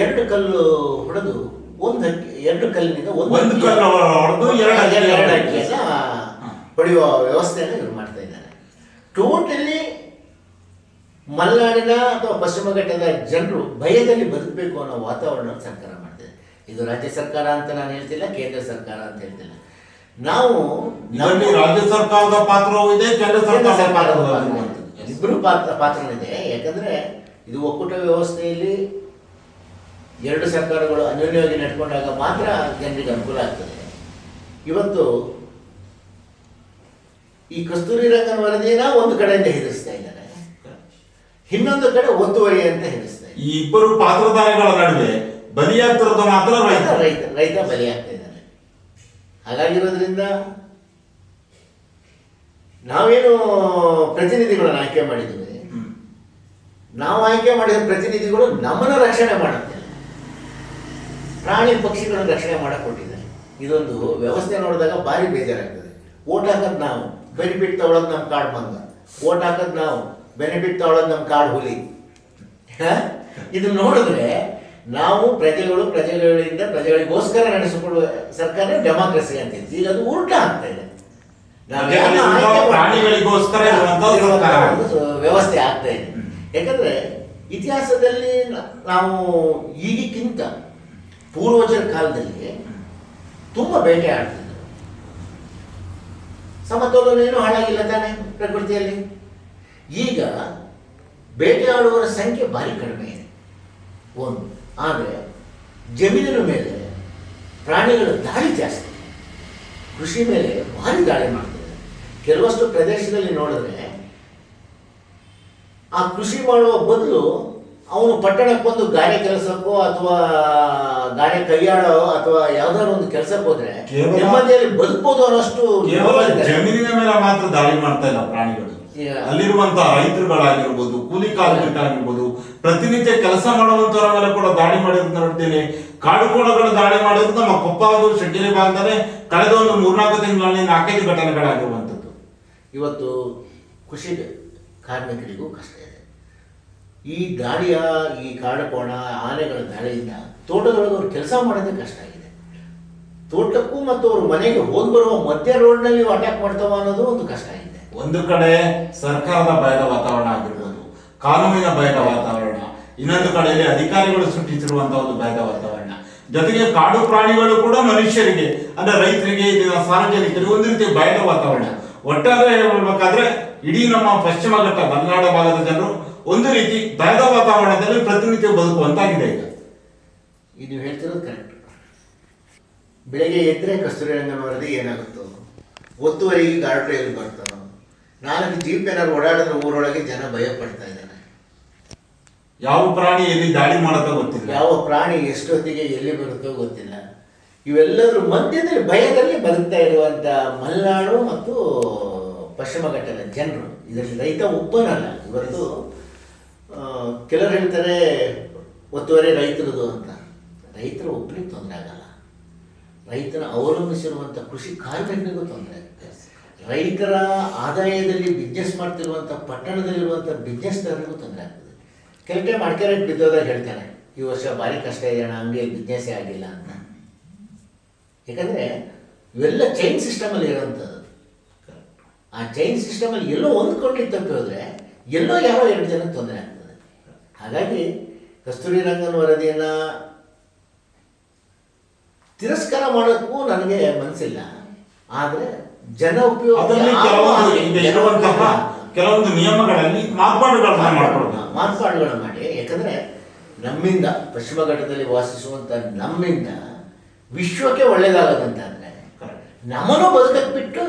ಎರಡು ಕಲ್ಲು ಹೊಡೆದು ಒಂದು ಅಕ್ಕಿ ಎರಡು ಕಲ್ಲಿನಿಂದ ಒಂದು ಕಲ್ಲು ಹೊಡೆದು ಎರಡು ಹೊಡೆಯುವ ವ್ಯವಸ್ಥೆಯನ್ನು ಇವರು ಮಾಡ್ತಾ ಇದ್ದಾರೆ. ಟೋಟಲಿ ಮಲೆನಾಡಿನ ಅಥವಾ ಪಶ್ಚಿಮ ಘಟ್ಟದ ಜನರು ಭಯದಲ್ಲಿ ಬದುಕಬೇಕು ಅನ್ನೋ ವಾತಾವರಣ ಸರ್ಕಾರ ಮಾಡ್ತಿದೆ. ಇದು ರಾಜ್ಯ ಸರ್ಕಾರ ಅಂತ ನಾನು ಹೇಳ್ತಿಲ್ಲ ಕೇಂದ್ರ ಸರ್ಕಾರ ಅಂತ ಹೇಳ್ತಿಲ್ಲ. ನಾವು ರಾಜ್ಯ ಸರ್ಕಾರದ ಪಾತ್ರವೂ ಇದೆ ಕೇಂದ್ರ ಸರ್ಕಾರದ. ಇಬ್ಬರು ಪಾತ್ರ ಪಾತ್ರನಿದೆ ಯಾಕಂದ್ರೆ ಇದು ಒಕ್ಕೂಟ ವ್ಯವಸ್ಥೆಯಲ್ಲಿ ಎರಡು ಸರ್ಕಾರಗಳು ಅನ್ಯೋನ್ಯವಾಗಿ ನಡ್ಕೊಂಡಾಗ ಮಾತ್ರ ಜನರಿಗೆ ಅನುಕೂಲ ಆಗ್ತದೆ. ಇವತ್ತು ಈ ಕಸ್ತೂರಿ ರಂಗನ ವರದಿನ ಒಂದು ಕಡೆಯಿಂದ ಹೆದರಿಸ್ತಾ ಇದ್ದಾರೆ. ಇನ್ನೊಂದು ಕಡೆ ಒತ್ತುವರಿ ಅಂತ ಹೆದರಿಸ್ತಾ ಇದ್ದಾರೆ. ಈ ಇಬ್ಬರು ಪಾತ್ರಧಾರಿಗಳ ನಡುವೆ ಬಲಿಯಾಗ್ತಿರೋದು ಮಾತ್ರ ರೈತ. ರೈತ ರೈತ ಬಲಿಯಾಗ್ತಾ ಇದ್ದಾರೆ. ಹಾಗಾಗಿರೋದ್ರಿಂದ ನಾವೇನು ಪ್ರತಿನಿಧಿಗಳನ್ನು ಆಯ್ಕೆ ಮಾಡಿದ್ದೀವಿ ಹ್ಮ್. ನಾವು ಆಯ್ಕೆ ಮಾಡಿದ ಪ್ರತಿನಿಧಿಗಳು ನಮ್ಮನ್ನು ರಕ್ಷಣೆ ಮಾಡುತ್ತೆ. ಪ್ರಾಣಿ ಪಕ್ಷಿಗಳನ್ನು ರಕ್ಷಣೆ ಮಾಡಕ್ ಕೊಟ್ಟಿದ್ದಾರೆ. ಇದೊಂದು ವ್ಯವಸ್ಥೆ ನೋಡಿದಾಗ ಭಾರಿ ಬೇಜಾರಾಗ್ತದೆ. ಓಟ್ ಹಾಕೋದು ನಾವು. ಬೆನಿಫಿಟ್ ತಗೊಳ್ಳೋದು ನಮ್ಮ ಕಾರ್ಡ್ ಬಂದ. ಓಟ್ ಹಾಕೋದು ನಾವು. ಬೆನಿಫಿಟ್ ತಗೊಳ್ಳೋದು ನಮ್ಮ ಕಾರ್ಡ್ ಹುಲಿ. ಇದನ್ನ ಇದು ನೋಡಿದ್ರೆ ನಾವು ಪ್ರಜೆಗಳು ಪ್ರಜೆಗಳಿಂದ ಪ್ರಜೆಗಳಿಗೋಸ್ಕರ ನಡೆಸಿಕೊಳ್ಳುವ ಸರ್ಕಾರ ಡೆಮಾಕ್ರಸಿ ಅಂತ ಇತ್ತು. ಈಗ ಅದು ಉಲ್ಟ ಆಗ್ತಾ ಇದೆ. ವ್ಯವಸ್ಥೆ ಆಗ್ತಾ ಇದೆ. ಯಾಕಂದ್ರೆ ಇತಿಹಾಸದಲ್ಲಿ ನಾವು ಈಗಿಕ್ಕಿಂತ ಪೂರ್ವಜರ ಕಾಲದಲ್ಲಿ ತುಂಬ ಬೇಟೆ ಆಡ್ತಿದ್ರು ಸಮತೋಲನ ಏನೂ ಹಾಳಾಗಿಲ್ಲ ತಾನೆ ಪ್ರಕೃತಿಯಲ್ಲಿ? ಈಗ ಬೇಟೆಯಾಡುವವರ ಸಂಖ್ಯೆ ಭಾರಿ ಕಡಿಮೆ ಇದೆ. ಒಂದು, ಆದರೆ ಜಮೀನಿನ ಮೇಲೆ ಪ್ರಾಣಿಗಳ ದಾಳಿ ಜಾಸ್ತಿ. ಕೃಷಿ ಮೇಲೆ ಭಾರಿ ದಾಳಿ ಮಾಡ್ತದೆ. ಕೆಲವಷ್ಟು ಪ್ರದೇಶದಲ್ಲಿ ನೋಡಿದ್ರೆ ಆ ಕೃಷಿ ಮಾಡುವ ಬದಲು ಅವನು ಪಟ್ಟಣಕ್ಕೆ ಬಂದು ಗಾರೆ ಕೆಲಸಕ್ಕೋ ಅಥವಾ ಗಾರೆ ಕೈಯಾಡೋ ಅಥವಾ ಯಾವ್ದಾದ್ರು ಒಂದು ಕೆಲಸಕ್ಕೆ ಹೋದ್ರೆ ನೆಮ್ಮದಿಯಲ್ಲಿ ಬದುಕಬಹುದು ಅನ್ನೋಷ್ಟು ಕೇವಲ ಜಮೀನಿನ ಮೇಲೆ ಮಾತ್ರ ದಾಳಿ ಮಾಡ್ತಾ ಇಲ್ಲ ಪ್ರಾಣಿಗಳು. ಅಲ್ಲಿರುವಂತಹ ರೈತರುಗಳಾಗಿರ್ಬೋದು ಕೂಲಿ ಕಾರ್ಮಿಕರಾಗಿರ್ಬೋದು ಪ್ರತಿನಿತ್ಯ ಕೆಲಸ ಮಾಡುವಂತವರ ಮೇಲೆ ಕೂಡ ದಾಳಿ ಮಾಡಿರೋದು ನೋಡ್ತೀನಿ. ಕಾಡು ಕೋಣಗಳು ದಾಳಿ ಮಾಡಿರೋದು ನಮ್ಮ ಕೊಪ್ಪ ಹಾಗೂ ಭಾಗದಲ್ಲಿ ಕಳೆದ ಒಂದು ಮೂರ್ನಾಲ್ಕು ತಿಂಗಳಲ್ಲಿ ನಾಲ್ಕೈದು ಘಟನೆಗಳಾಗಿರುವಂಥದ್ದು. ಇವತ್ತು ಕೃಷಿ ಕಾರ್ಮಿಕರಿಗೂ ಕಷ್ಟ. ಈ ದಾಳಿಯ ಈ ಕಾಡಕೋಣ ಆನೆಗಳ ದಾಳಿಯಿಂದ ತೋಟದೊಳಗೆ ಅವ್ರು ಕೆಲಸ ಮಾಡೋದೇ ಕಷ್ಟ ಆಗಿದೆ. ತೋಟಕ್ಕೂ ಮತ್ತು ಅವ್ರ ಮನೆಗೆ ಹೋಗಿ ಬರುವ ಮಧ್ಯ ರೋಡ್ನಲ್ಲಿ ಅಟ್ಯಾಕ್ ಮಾಡ್ತಾವ ಅನ್ನೋದು ಒಂದು ಕಷ್ಟ ಆಗಿದೆ. ಒಂದು ಕಡೆ ಸರ್ಕಾರದ ಭಯದ ವಾತಾವರಣ ಆಗಿರ್ಬೋದು, ಕಾನೂನಿನ ಭಯದ ವಾತಾವರಣ, ಇನ್ನೊಂದು ಕಡೆಯಲ್ಲಿ ಅಧಿಕಾರಿಗಳು ಸೃಷ್ಟಿಸಿರುವಂತಹ ಒಂದು ಭಯದ ವಾತಾವರಣ. ಜೊತೆಗೆ ಕಾಡು ಪ್ರಾಣಿಗಳು ಕೂಡ ಮನುಷ್ಯರಿಗೆ, ಅಂದ್ರೆ ರೈತರಿಗೆ ಸಾರ್ವಜನಿಕರಿಗೆ ಒಂದು ರೀತಿ ಭಯದ ವಾತಾವರಣ. ಒಟ್ಟಾರೆ ಹೇಳ್ಬೇಕಾದ್ರೆ, ಇಡೀ ನಮ್ಮ ಪಶ್ಚಿಮ ಘಟ್ಟ ಮಲೆನಾಡ ಭಾಗದ ಜನರು ಒಂದು ರೀತಿ ಭಯದ ವಾತಾವರಣದಲ್ಲಿ ಪ್ರತಿನಿತ್ಯ ಬದುಕುವಂತಾಗಿದೆ ಈಗ. ಇದು ನೀವು ಹೇಳ್ತಿರೋದು ಕರೆಕ್ಟ್ ಬೆಳಗ್ಗೆ ಎದ್ದರೆ ಕಸ್ತೂರಿ ರಂಗನ ವರದಿ ಏನಾಗುತ್ತೋ ಒತ್ತುವರೆಗೆ ಗಾರ್ಡ್ ಡ್ರೈವರ್ ಬರ್ತಾನೋ ನಾಲ್ಕು ಜೀಪ್ ಏನಾದ್ರು ಓಡಾಡಿದ್ರೆ ಊರೊಳಗೆ ಜನ ಭಯ ಪಡ್ತಾ ಇದ್ದಾನೆ ಯಾವ ಪ್ರಾಣಿ ಎಲ್ಲಿ ದಾಳಿ ಮಾಡುತ್ತೋ ಗೊತ್ತಿಲ್ಲ. ಯಾವ ಪ್ರಾಣಿ ಎಷ್ಟೊತ್ತಿಗೆ ಎಲ್ಲಿ ಬರುತ್ತೋ ಗೊತ್ತಿಲ್ಲ. ಇವೆಲ್ಲದ್ರ ಮಧ್ಯದಲ್ಲಿ ಭಯದಲ್ಲಿ ಬದುಕ್ತಾ ಇರುವಂತ ಮಲೆನಾಡು ಮತ್ತು ಪಶ್ಚಿಮ ಘಟ್ಟದ ಜನರು ಇದರಲ್ಲಿ ರೈತ ಒಬ್ಬನಲ್ಲ ಇವತ್ತು ಆ, ಕೆಲವರು ಹೇಳ್ತಾರೆ, ಒತ್ತುವರೆ ರೈತರದು ಅಂತ. ರೈತರು ಒಬ್ಬರಿಗೆ ತೊಂದರೆ ಆಗಲ್ಲ. ರೈತರ ಅವಲಂಬಿಸಿರುವಂಥ ಕೃಷಿ ಕಾರ್ಮಿಕರಿಗೂ ತೊಂದರೆ ಆಗುತ್ತೆ. ರೈತರ ಆದಾಯದಲ್ಲಿ ಬಿಸ್ನೆಸ್ ಮಾಡ್ತಿರುವಂಥ ಪಟ್ಟಣದಲ್ಲಿರುವಂಥ ಬಿಸ್ನೆಸ್ದಾರರಿಗೂ ತೊಂದರೆ ಆಗ್ತದೆ. ಕೆಲವು ಟೈಮ್ ಅಡಕೆ ಬಿದ್ದೋದಾಗ ಹೇಳ್ತಾರೆ ಈ ವರ್ಷ ಭಾರಿ ಕಷ್ಟ ಇದೆ ಅಣ್ಣ, ಹಂಗೆ ಬಿಸ್ನೆಸ್ಸೇ ಆಗಿಲ್ಲ ಅಂತ. ಯಾಕಂದರೆ ಇವೆಲ್ಲ ಚೈನ್ ಸಿಸ್ಟಮಲ್ಲಿ ಇರೋವಂಥದ್ದು ಆ ಚೈನ್ ಸಿಸ್ಟಮಲ್ಲಿ ಎಲ್ಲೋ ಹೊಂದ್ಕೊಂಡಿತ್ತು ತಪ್ಪಿ ಹೋದರೆ ಎಲ್ಲೋ ಯಾವ ಎರಡು ಜನಕ್ಕೆ ತೊಂದರೆ ಆಗ್ತದೆ. ಹಾಗಾಗಿ ಕಸ್ತೂರಿ ರಂಗನ್ ವರದಿಯನ್ನು ತಿರಸ್ಕಾರ ಮಾಡೋಕ್ಕೂ ನನಗೆ ಮನಸ್ಸಿಲ್ಲ ಆದರೆ ಜನ ಉಪಯೋಗ ಕೆಲವೊಂದು ನಿಯಮಗಳಲ್ಲಿ ಮಾರ್ಪಾಡುಗಳನ್ನ ಮಾಡಿ. ಯಾಕಂದ್ರೆ ನಮ್ಮಿಂದ ಪಶ್ಚಿಮ ಘಟ್ಟದಲ್ಲಿ ವಾಸಿಸುವಂತ ನಮ್ಮಿಂದ ವಿಶ್ವಕ್ಕೆ ಒಳ್ಳೇದಾಗದಂತಾದ್ರೆ ನಮ್ಮನ್ನು ಬದುಕಕ್ಕೆ ಬಿಟ್ಟು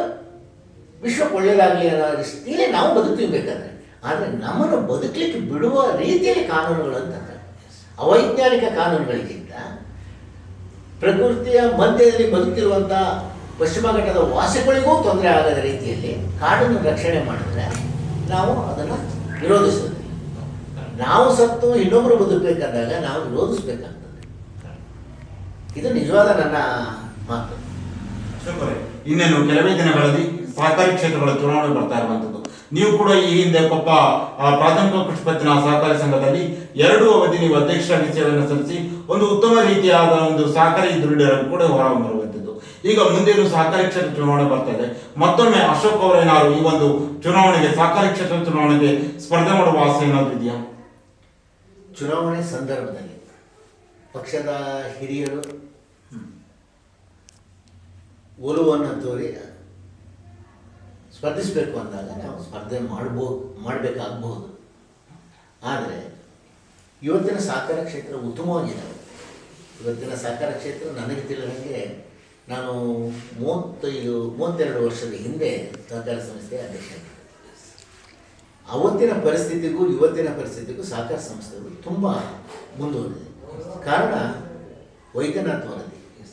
ವಿಶ್ವಕ್ಕೆ ಒಳ್ಳೇದಾಗಲಿ ಅನ್ನೋ ದೃಷ್ಟಿಯಲ್ಲಿ ನಾವು ಬದುಕ್ತೀವಿ ಬೇಕಾದ್ರೆ. ಆದರೆ ನಮ್ಮನ್ನು ಬದುಕಲಿಕ್ಕೆ ಬಿಡುವ ರೀತಿಯಲ್ಲಿ ಕಾನೂನುಗಳು ಅಂತಂದರೆ ಅವೈಜ್ಞಾನಿಕ ಕಾನೂನುಗಳಿಗಿಂತ ಪ್ರಕೃತಿಯ ಮಧ್ಯದಲ್ಲಿ ಬದುಕಿರುವಂಥ ಪಶ್ಚಿಮ ಘಟ್ಟದ ವಾಸಿಗಳಿಗೂ ತೊಂದರೆ ಆಗದ ರೀತಿಯಲ್ಲಿ ಕಾಡನ್ನು ರಕ್ಷಣೆ ಮಾಡಿದ್ರೆ ನಾವು ಅದನ್ನು ವಿರೋಧಿಸೋದಿಲ್ಲ ನಾವು ಸತ್ತು ಇನ್ನೊಬ್ಬರು ಬದುಕಬೇಕಾದಾಗ ನಾವು ವಿರೋಧಿಸಬೇಕಾಗ್ತದೆ. ಇದು ನಿಜವಾದ ನನ್ನ ಮಾತು. ಇನ್ನೇನು ಕೆಲವೇ ದಿನಗಳಲ್ಲಿ ಸಹಕಾರಿ ಕ್ಷೇತ್ರಗಳ ಚುನಾವಣೆ ಬರ್ತಾ ಇರುವಂತದ್ದು. ನೀವು ಕೂಡ ಈ ಹಿಂದೆ ಕೊಪ್ಪ ಪ್ರಾಥಮಿಕ ಕೃಷಿ ಪತ್ತಿನ ಸಹಕಾರಿ ಸಂಘದಲ್ಲಿ ಎರಡು ಅವಧಿ ನೀವು ಅಧ್ಯಕ್ಷರಾಗಿ ಸೇವೆಯನ್ನು ಸಲ್ಲಿಸಿ ಒಂದು ಉತ್ತಮ ರೀತಿಯಾದ ಒಂದು ಸಹಕಾರಿ ದುಡಿಡರು ಕೂಡ ಹೊರಬರುವಂತದ್ದು ಈಗ ಮುಂದಿನ ಸಹಕಾರಿ ಕ್ಷೇತ್ರ ಚುನಾವಣೆ ಬರ್ತಾ ಇದೆ ಮತ್ತೊಮ್ಮೆ ಅಶೋಕ್ ಅವರೇನಾದ್ರು ಈ ಒಂದು ಚುನಾವಣೆಗೆ ಸಹಕಾರಿ ಕ್ಷೇತ್ರ ಚುನಾವಣೆಗೆ ಸ್ಪರ್ಧೆ ಮಾಡುವ ಆಸೆ ಏನಾದ್ರು ಇದೆಯಾ? ಚುನಾವಣೆ ಸಂದರ್ಭದಲ್ಲಿ ಪಕ್ಷದ ಹಿರಿಯರು ಒಲುವನ್ನು ತೋರಿ ಸ್ಪರ್ಧಿಸಬೇಕು ಅಂದಾಗ ನಾವು ಸ್ಪರ್ಧೆ ಮಾಡ್ಬೋದು ಮಾಡಬೇಕಾಗಬಹುದು. ಆದರೆ, ಇವತ್ತಿನ ಸಹಕಾರ ಕ್ಷೇತ್ರ ಉತ್ತಮವಾಗಿದೆ. ಇವತ್ತಿನ ಸಹಕಾರ ಕ್ಷೇತ್ರ ನನಗೆ ತಿಳಿದಂಗೆ ನಾನು ಮೂವತ್ತೈದು, ಮೂವತ್ತೆರಡು ವರ್ಷದ ಹಿಂದೆ ಸಹಕಾರ ಸಂಸ್ಥೆ ಅಧ್ಯಕ್ಷ ಅವತ್ತಿನ ಪರಿಸ್ಥಿತಿಗೂ, ಇವತ್ತಿನ ಪರಿಸ್ಥಿತಿಗೂ ಸಹಕಾರ ಸಂಸ್ಥೆಗಳು ತುಂಬ ಮುಂದುವರೆದಿದೆ. ಕಾರಣ, ವೈದ್ಯನಾಥ್ ವರದಿ.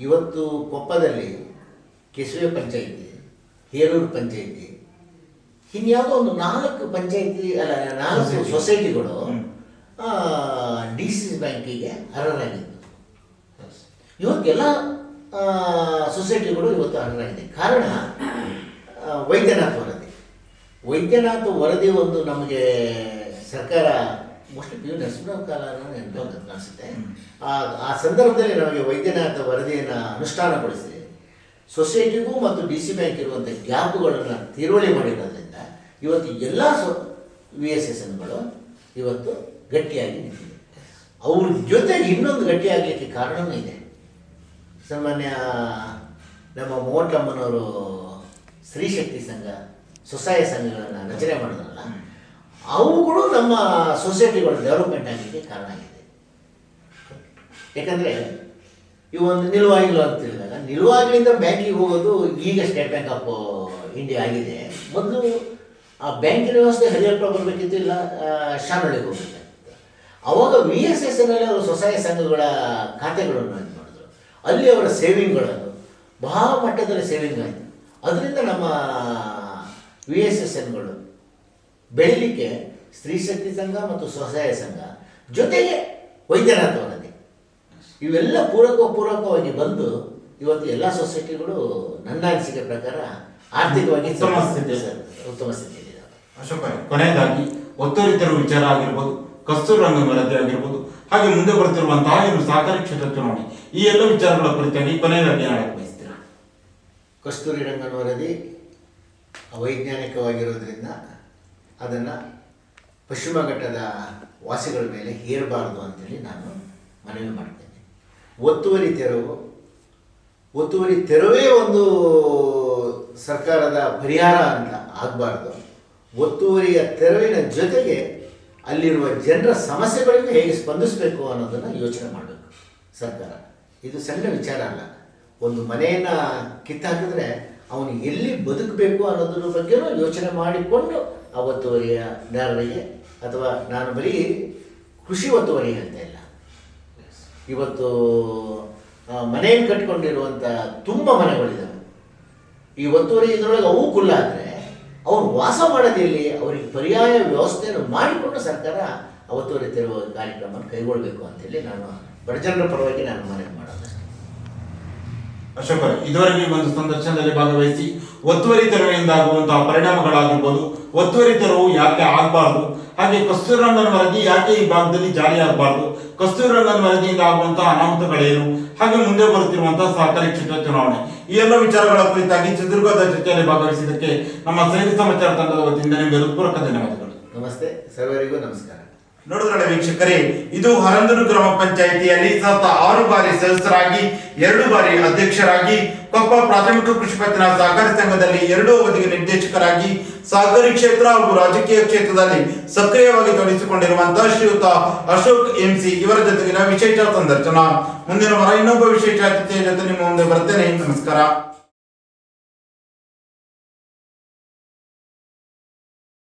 ಇವತ್ತು ಕೊಪ್ಪದಲ್ಲಿ ಕೆಸುವೆ ಪಂಚಾಯಿತಿ. ಹೇರೂರು ಪಂಚಾಯಿತಿ. ಇನ್ಯಾವುದೋ ಒಂದು ನಾಲ್ಕು ಪಂಚಾಯಿತಿ ಅಲ್ಲ ನಾಲ್ಕು ಸೊಸೈಟಿಗಳು. ಡಿ ಸಿ ಬ್ಯಾಂಕಿಗೆ ಅರ್ಹರಾಗಿದ್ದು. ಇವತ್ತೆಲ್ಲ ಸೊಸೈಟಿಗಳು ಇವತ್ತು ಅರ್ಹರಾಗಿದೆ. ಕಾರಣ ವೈದ್ಯನಾಥ ವರದಿ. ವೈದ್ಯನಾಥ್ ವರದಿ ಒಂದು ನಮಗೆ ಸರ್ಕಾರ ಮೋಸ್ಟ್ಲಿ ಪಿ ಯು ನರಸಿಂಹರಾವ್ ಕಾಲ ಅನ್ನಿಸುತ್ತೆ ಅನಿಸುತ್ತೆ. ಆ ಆ ಸಂದರ್ಭದಲ್ಲಿ ನಮಗೆ ವೈದ್ಯನಾಥ ವರದಿಯನ್ನು ಅನುಷ್ಠಾನಗೊಳಿಸಿ ಸೊಸೈಟಿಗೂ ಮತ್ತು ಡಿ ಸಿ ಬ್ಯಾಂಕ್ ಇರುವಂಥ ಗ್ಯಾಪ್ಗಳನ್ನು ತೀರುವಳಿ ಮಾಡಿರೋದ್ರಿಂದ ಇವತ್ತು ಎಲ್ಲ ಸೊ, ವಿ ಎಸ್ ಎಸ್ ಎನ್ಗಳು ಇವತ್ತು ಗಟ್ಟಿಯಾಗಿ ನಿಂತಿದೆ. ಅವ್ರ ಜೊತೆಗೆ ಇನ್ನೊಂದು ಗಟ್ಟಿಯಾಗಲಿಕ್ಕೆ ಕಾರಣವೂ ಇದೆ. ಸಾಮಾನ್ಯ ನಮ್ಮ ಮೋಟಮ್ಮನವರು ಸ್ತ್ರೀಶಕ್ತಿ ಸಂಘ, ಸ್ವಸಹಾಯ ಸಂಘಗಳನ್ನು ರಚನೆ ಮಾಡಿದ್ರಲ್ಲ, ಅವುಗಳು ನಮ್ಮ ಸೊಸೈಟಿಗಳು ಡೆವಲಪ್ಮೆಂಟ್ ಆಗಲಿಕ್ಕೆ ಕಾರಣ ಆಗಿದೆ. ಯಾಕಂದರೆ ಇವು ಒಂದು ನಿಲುವಾಗಿಲು ಅಂತ ಹೇಳಿದಾಗ ನಿಲುವಾಗಿಲಿಂದ ಬ್ಯಾಂಕಿಗೆ ಹೋಗೋದು ಈಗ ಸ್ಟೇಟ್ ಬ್ಯಾಂಕ್ ಆಫ್ ಇಂಡಿಯಾ ಆಗಿದೆ. ಮೊದಲು ಆ ಬ್ಯಾಂಕಿನ ವ್ಯವಸ್ಥೆ ಹರಿಹರ ಬರಬೇಕಿತ್ತು, ಇಲ್ಲ ಶಾನಳ್ಳಿಗೆ ಹೋಗಬೇಕಾಗಿತ್ತು. ಅವಾಗ ವಿ ಎಸ್ ಎಸ್ ಎನ್ನಲ್ಲಿ ಅವರು ಸ್ವಸಹಾಯ ಸಂಘಗಳ ಖಾತೆಗಳನ್ನು ಇದು ಮಾಡಿದ್ರು. ಅಲ್ಲಿ ಅವರ ಸೇವಿಂಗ್ಗಳನ್ನು ಬಹಳ ಮಟ್ಟದಲ್ಲಿ ಸೇವಿಂಗ್ ಆಯಿತು. ಅದರಿಂದ ನಮ್ಮ ವಿ ಎಸ್ ಎಸ್ ಎನ್ಗಳು ಬೆಳಿಲಿಕ್ಕೆ ಸ್ತ್ರೀ ಶಕ್ತಿ ಸಂಘ ಮತ್ತು ಸ್ವಸಹಾಯ ಸಂಘ ಜೊತೆಗೆ ವೈದ್ಯನಾಥ ವರದಿ ಇವೆಲ್ಲ ಪೂರಕ ಪೂರಕವಾಗಿ ಬಂದು ಇವತ್ತು ಎಲ್ಲ ಸೊಸೈಟಿಗಳು ನನ್ನ ಅನಿಸಿಕೆ ಪ್ರಕಾರ ಆರ್ಥಿಕವಾಗಿ ಉತ್ತಮ ಸ್ಥಿತಿ. ಉತ್ತಮ ಸ್ಥಿತಿಯಲ್ಲಿ ಅಶೋಕ್ ಕೊನೆಯದಾಗಿ ಒತ್ತೋರಿತರ ವಿಚಾರ ಆಗಿರ್ಬೋದು ಕಸ್ತೂರಿ ರಂಗನ್ ವರದಿ ಆಗಿರ್ಬೋದು ಹಾಗೆ ಮುಂದೆ ಬರ್ತಿರುವಂತಹ ಏನು ಸಹಕಾರಿ ಕ್ಷೇತ್ರ ಚುನಾವಣೆ ಈ ಎಲ್ಲ ವಿಚಾರಗಳ ಕುರಿತಾಗಿ ಕೊನೆಯದಾಗಿ ಹೇಳಕ್ಕೆ ಹೇಳಕ್ ಬಯಸ್ತೀರಾ ಕಸ್ತೂರಿ ರಂಗನ ವರದಿ ಅವೈಜ್ಞಾನಿಕವಾಗಿರೋದ್ರಿಂದ ಅದನ್ನು ಪಶ್ಚಿಮ ಘಟ್ಟದ ವಾಸಿಗಳ ಮೇಲೆ ಹೇರಬಾರದು ಅಂತೇಳಿ ನಾನು ಮನವಿ ಮಾಡ್ತೇನೆ. ಒತ್ತುವರಿ ತೆರವು. ಒತ್ತುವರಿ ತೆರವೇ ಒಂದು ಸರ್ಕಾರದ ಪರಿಹಾರ ಅಂತ ಆಗಬಾರ್ದು. ಒತ್ತುವರಿಯ ತೆರವಿನ ಜೊತೆಗೆ ಅಲ್ಲಿರುವ ಜನರ ಸಮಸ್ಯೆಗಳಿಗೆ ಹೇಗೆ ಸ್ಪಂದಿಸಬೇಕು ಅನ್ನೋದನ್ನು ಯೋಚನೆ ಮಾಡಬೇಕು ಸರ್ಕಾರ. ಇದು ಸಣ್ಣ ವಿಚಾರ ಅಲ್ಲ. ಒಂದು ಮನೆಯನ್ನು ಕಿತ್ತಾಕಿದ್ರೆ ಅವನು ಎಲ್ಲಿ ಬದುಕಬೇಕು ಅನ್ನೋದ್ರ ಬಗ್ಗೆನೂ ಯೋಚನೆ ಮಾಡಿಕೊಂಡು ಆ ಒತ್ತುವರಿಯ ದಾರರಿಗೆ ಅಥವಾ ನಾನು ಬರೀ ಕೃಷಿ ಒತ್ತುವರಿ ಹೇಳ್ತಾ ಇಲ್ಲ. ಇವತ್ತು ಮನೆಯನ್ನು ಕಟ್ಕೊಂಡಿರುವಂಥ ತುಂಬ ಮನೆಗಳಿದ್ದಾವೆ ಈ ಒತ್ತುವರಿ ಇದರೊಳಗೆ ಅವು ಕುಲ್ಲಾದರೆ ಅವ್ರು ವಾಸ ಮಾಡೋದಿಲ್ಲಿ ಅವರಿಗೆ ಪರ್ಯಾಯ ವ್ಯವಸ್ಥೆಯನ್ನು ಮಾಡಿಕೊಂಡು ಸರ್ಕಾರ ಒತ್ತುವರಿ ತೆರವು ಕಾರ್ಯಕ್ರಮ ಕೈಗೊಳ್ಳಬೇಕು ಅಂತೇಳಿ ನಾನು, ಬಡಜನರ ಪರವಾಗಿ ನಾನು ಮನವಿ ಮಾಡೋದು ಅಶೋಕ್, ಇದುವರೆಗೆ ಒಂದು ಸಂದರ್ಶನದಲ್ಲಿ ಭಾಗವಹಿಸಿ, ಒತ್ತುವರಿ ತೆರವಿನಿಂದ ಆಗುವಂತಹ ಪರಿಣಾಮಗಳಾಗಿರ್ಬೋದು, ಒತ್ತುವರಿ ತೆರವು ಯಾಕೆ ಆಗಬಾರ್ದು ಹಾಗೆ ಕಸ್ತೂರಂಗನ ರಂಗನ್ ವರದಿ ಯಾಕೆ ಈ ಭಾಗದಲ್ಲಿ ಜಾರಿ ಕಸ್ತೂರಂಗನ ಕಸ್ತೂರಿ ರಂಗನ್ ವರದಿಯಿಂದ ಆಗುವಂತಹ ಅನಾಹುತಗಳೇನು? ಹಾಗೆ ಮುಂದೆ ಬರುತ್ತಿರುವಂತಹ ಸಹಕಾರಿ ಕ್ಷೇತ್ರ ಚುನಾವಣೆ. ಈ ಎಲ್ಲ ವಿಚಾರಗಳ ಕುರಿತಾಗಿ ಚಿತ್ರದುರ್ಗದ ಜೊತೆಯಲ್ಲಿ ಭಾಗವಹಿಸಿದ್ದಕ್ಕೆ ನಮ್ಮ ಸೈನಿಕ ಸಮಾಚಾರ ತಂಡದ ವತಿಯಿಂದ ನಿಮಗೆ ಹೃತ್ಪೂರ್ವಕ ಧನ್ಯವಾದಗಳು. ನಮಸ್ತೆ. ಸರ್ವರಿಗೂ ನಮಸ್ಕಾರ. ನೋಡಿದ್ರಲ್ಲ ವೀಕ್ಷಕರೇ, ಇದು ಹರಂದೂರು ಗ್ರಾಮ ಪಂಚಾಯಿತಿಯಲ್ಲಿ ಸತತ ಆರು ಬಾರಿ ಸದಸ್ಯರಾಗಿ, ಎರಡು ಬಾರಿ ಅಧ್ಯಕ್ಷರಾಗಿ, ಕೊಪ್ಪ ಪ್ರಾಥಮಿಕ ಕೃಷಿ ಪತ್ತಿನ ಸಹಕಾರಿ ಸಂಘದಲ್ಲಿ ಎರಡು ಅವಧಿಗೆ ನಿರ್ದೇಶಕರಾಗಿ ಸಹಕಾರಿ ಕ್ಷೇತ್ರ ಹಾಗೂ ರಾಜಕೀಯ ಕ್ಷೇತ್ರದಲ್ಲಿ ಸಕ್ರಿಯವಾಗಿ ತೊಡಗಿಸಿಕೊಂಡಿರುವಂತಹ ಶ್ರೀಯುತ ಅಶೋಕ್ ಎಂಸಿ ಇವರ ಜೊತೆಗಿನ ವಿಶೇಷ ಸಂದರ್ಶನ. ಮುಂದಿನ ವಾರ ಇನ್ನೊಬ್ಬ ವಿಶೇಷ ಅತಿಥಿಯ ಜೊತೆ ನಿಮ್ಮ ಮುಂದೆ ಬರ್ತೇನೆ. ನಮಸ್ಕಾರ.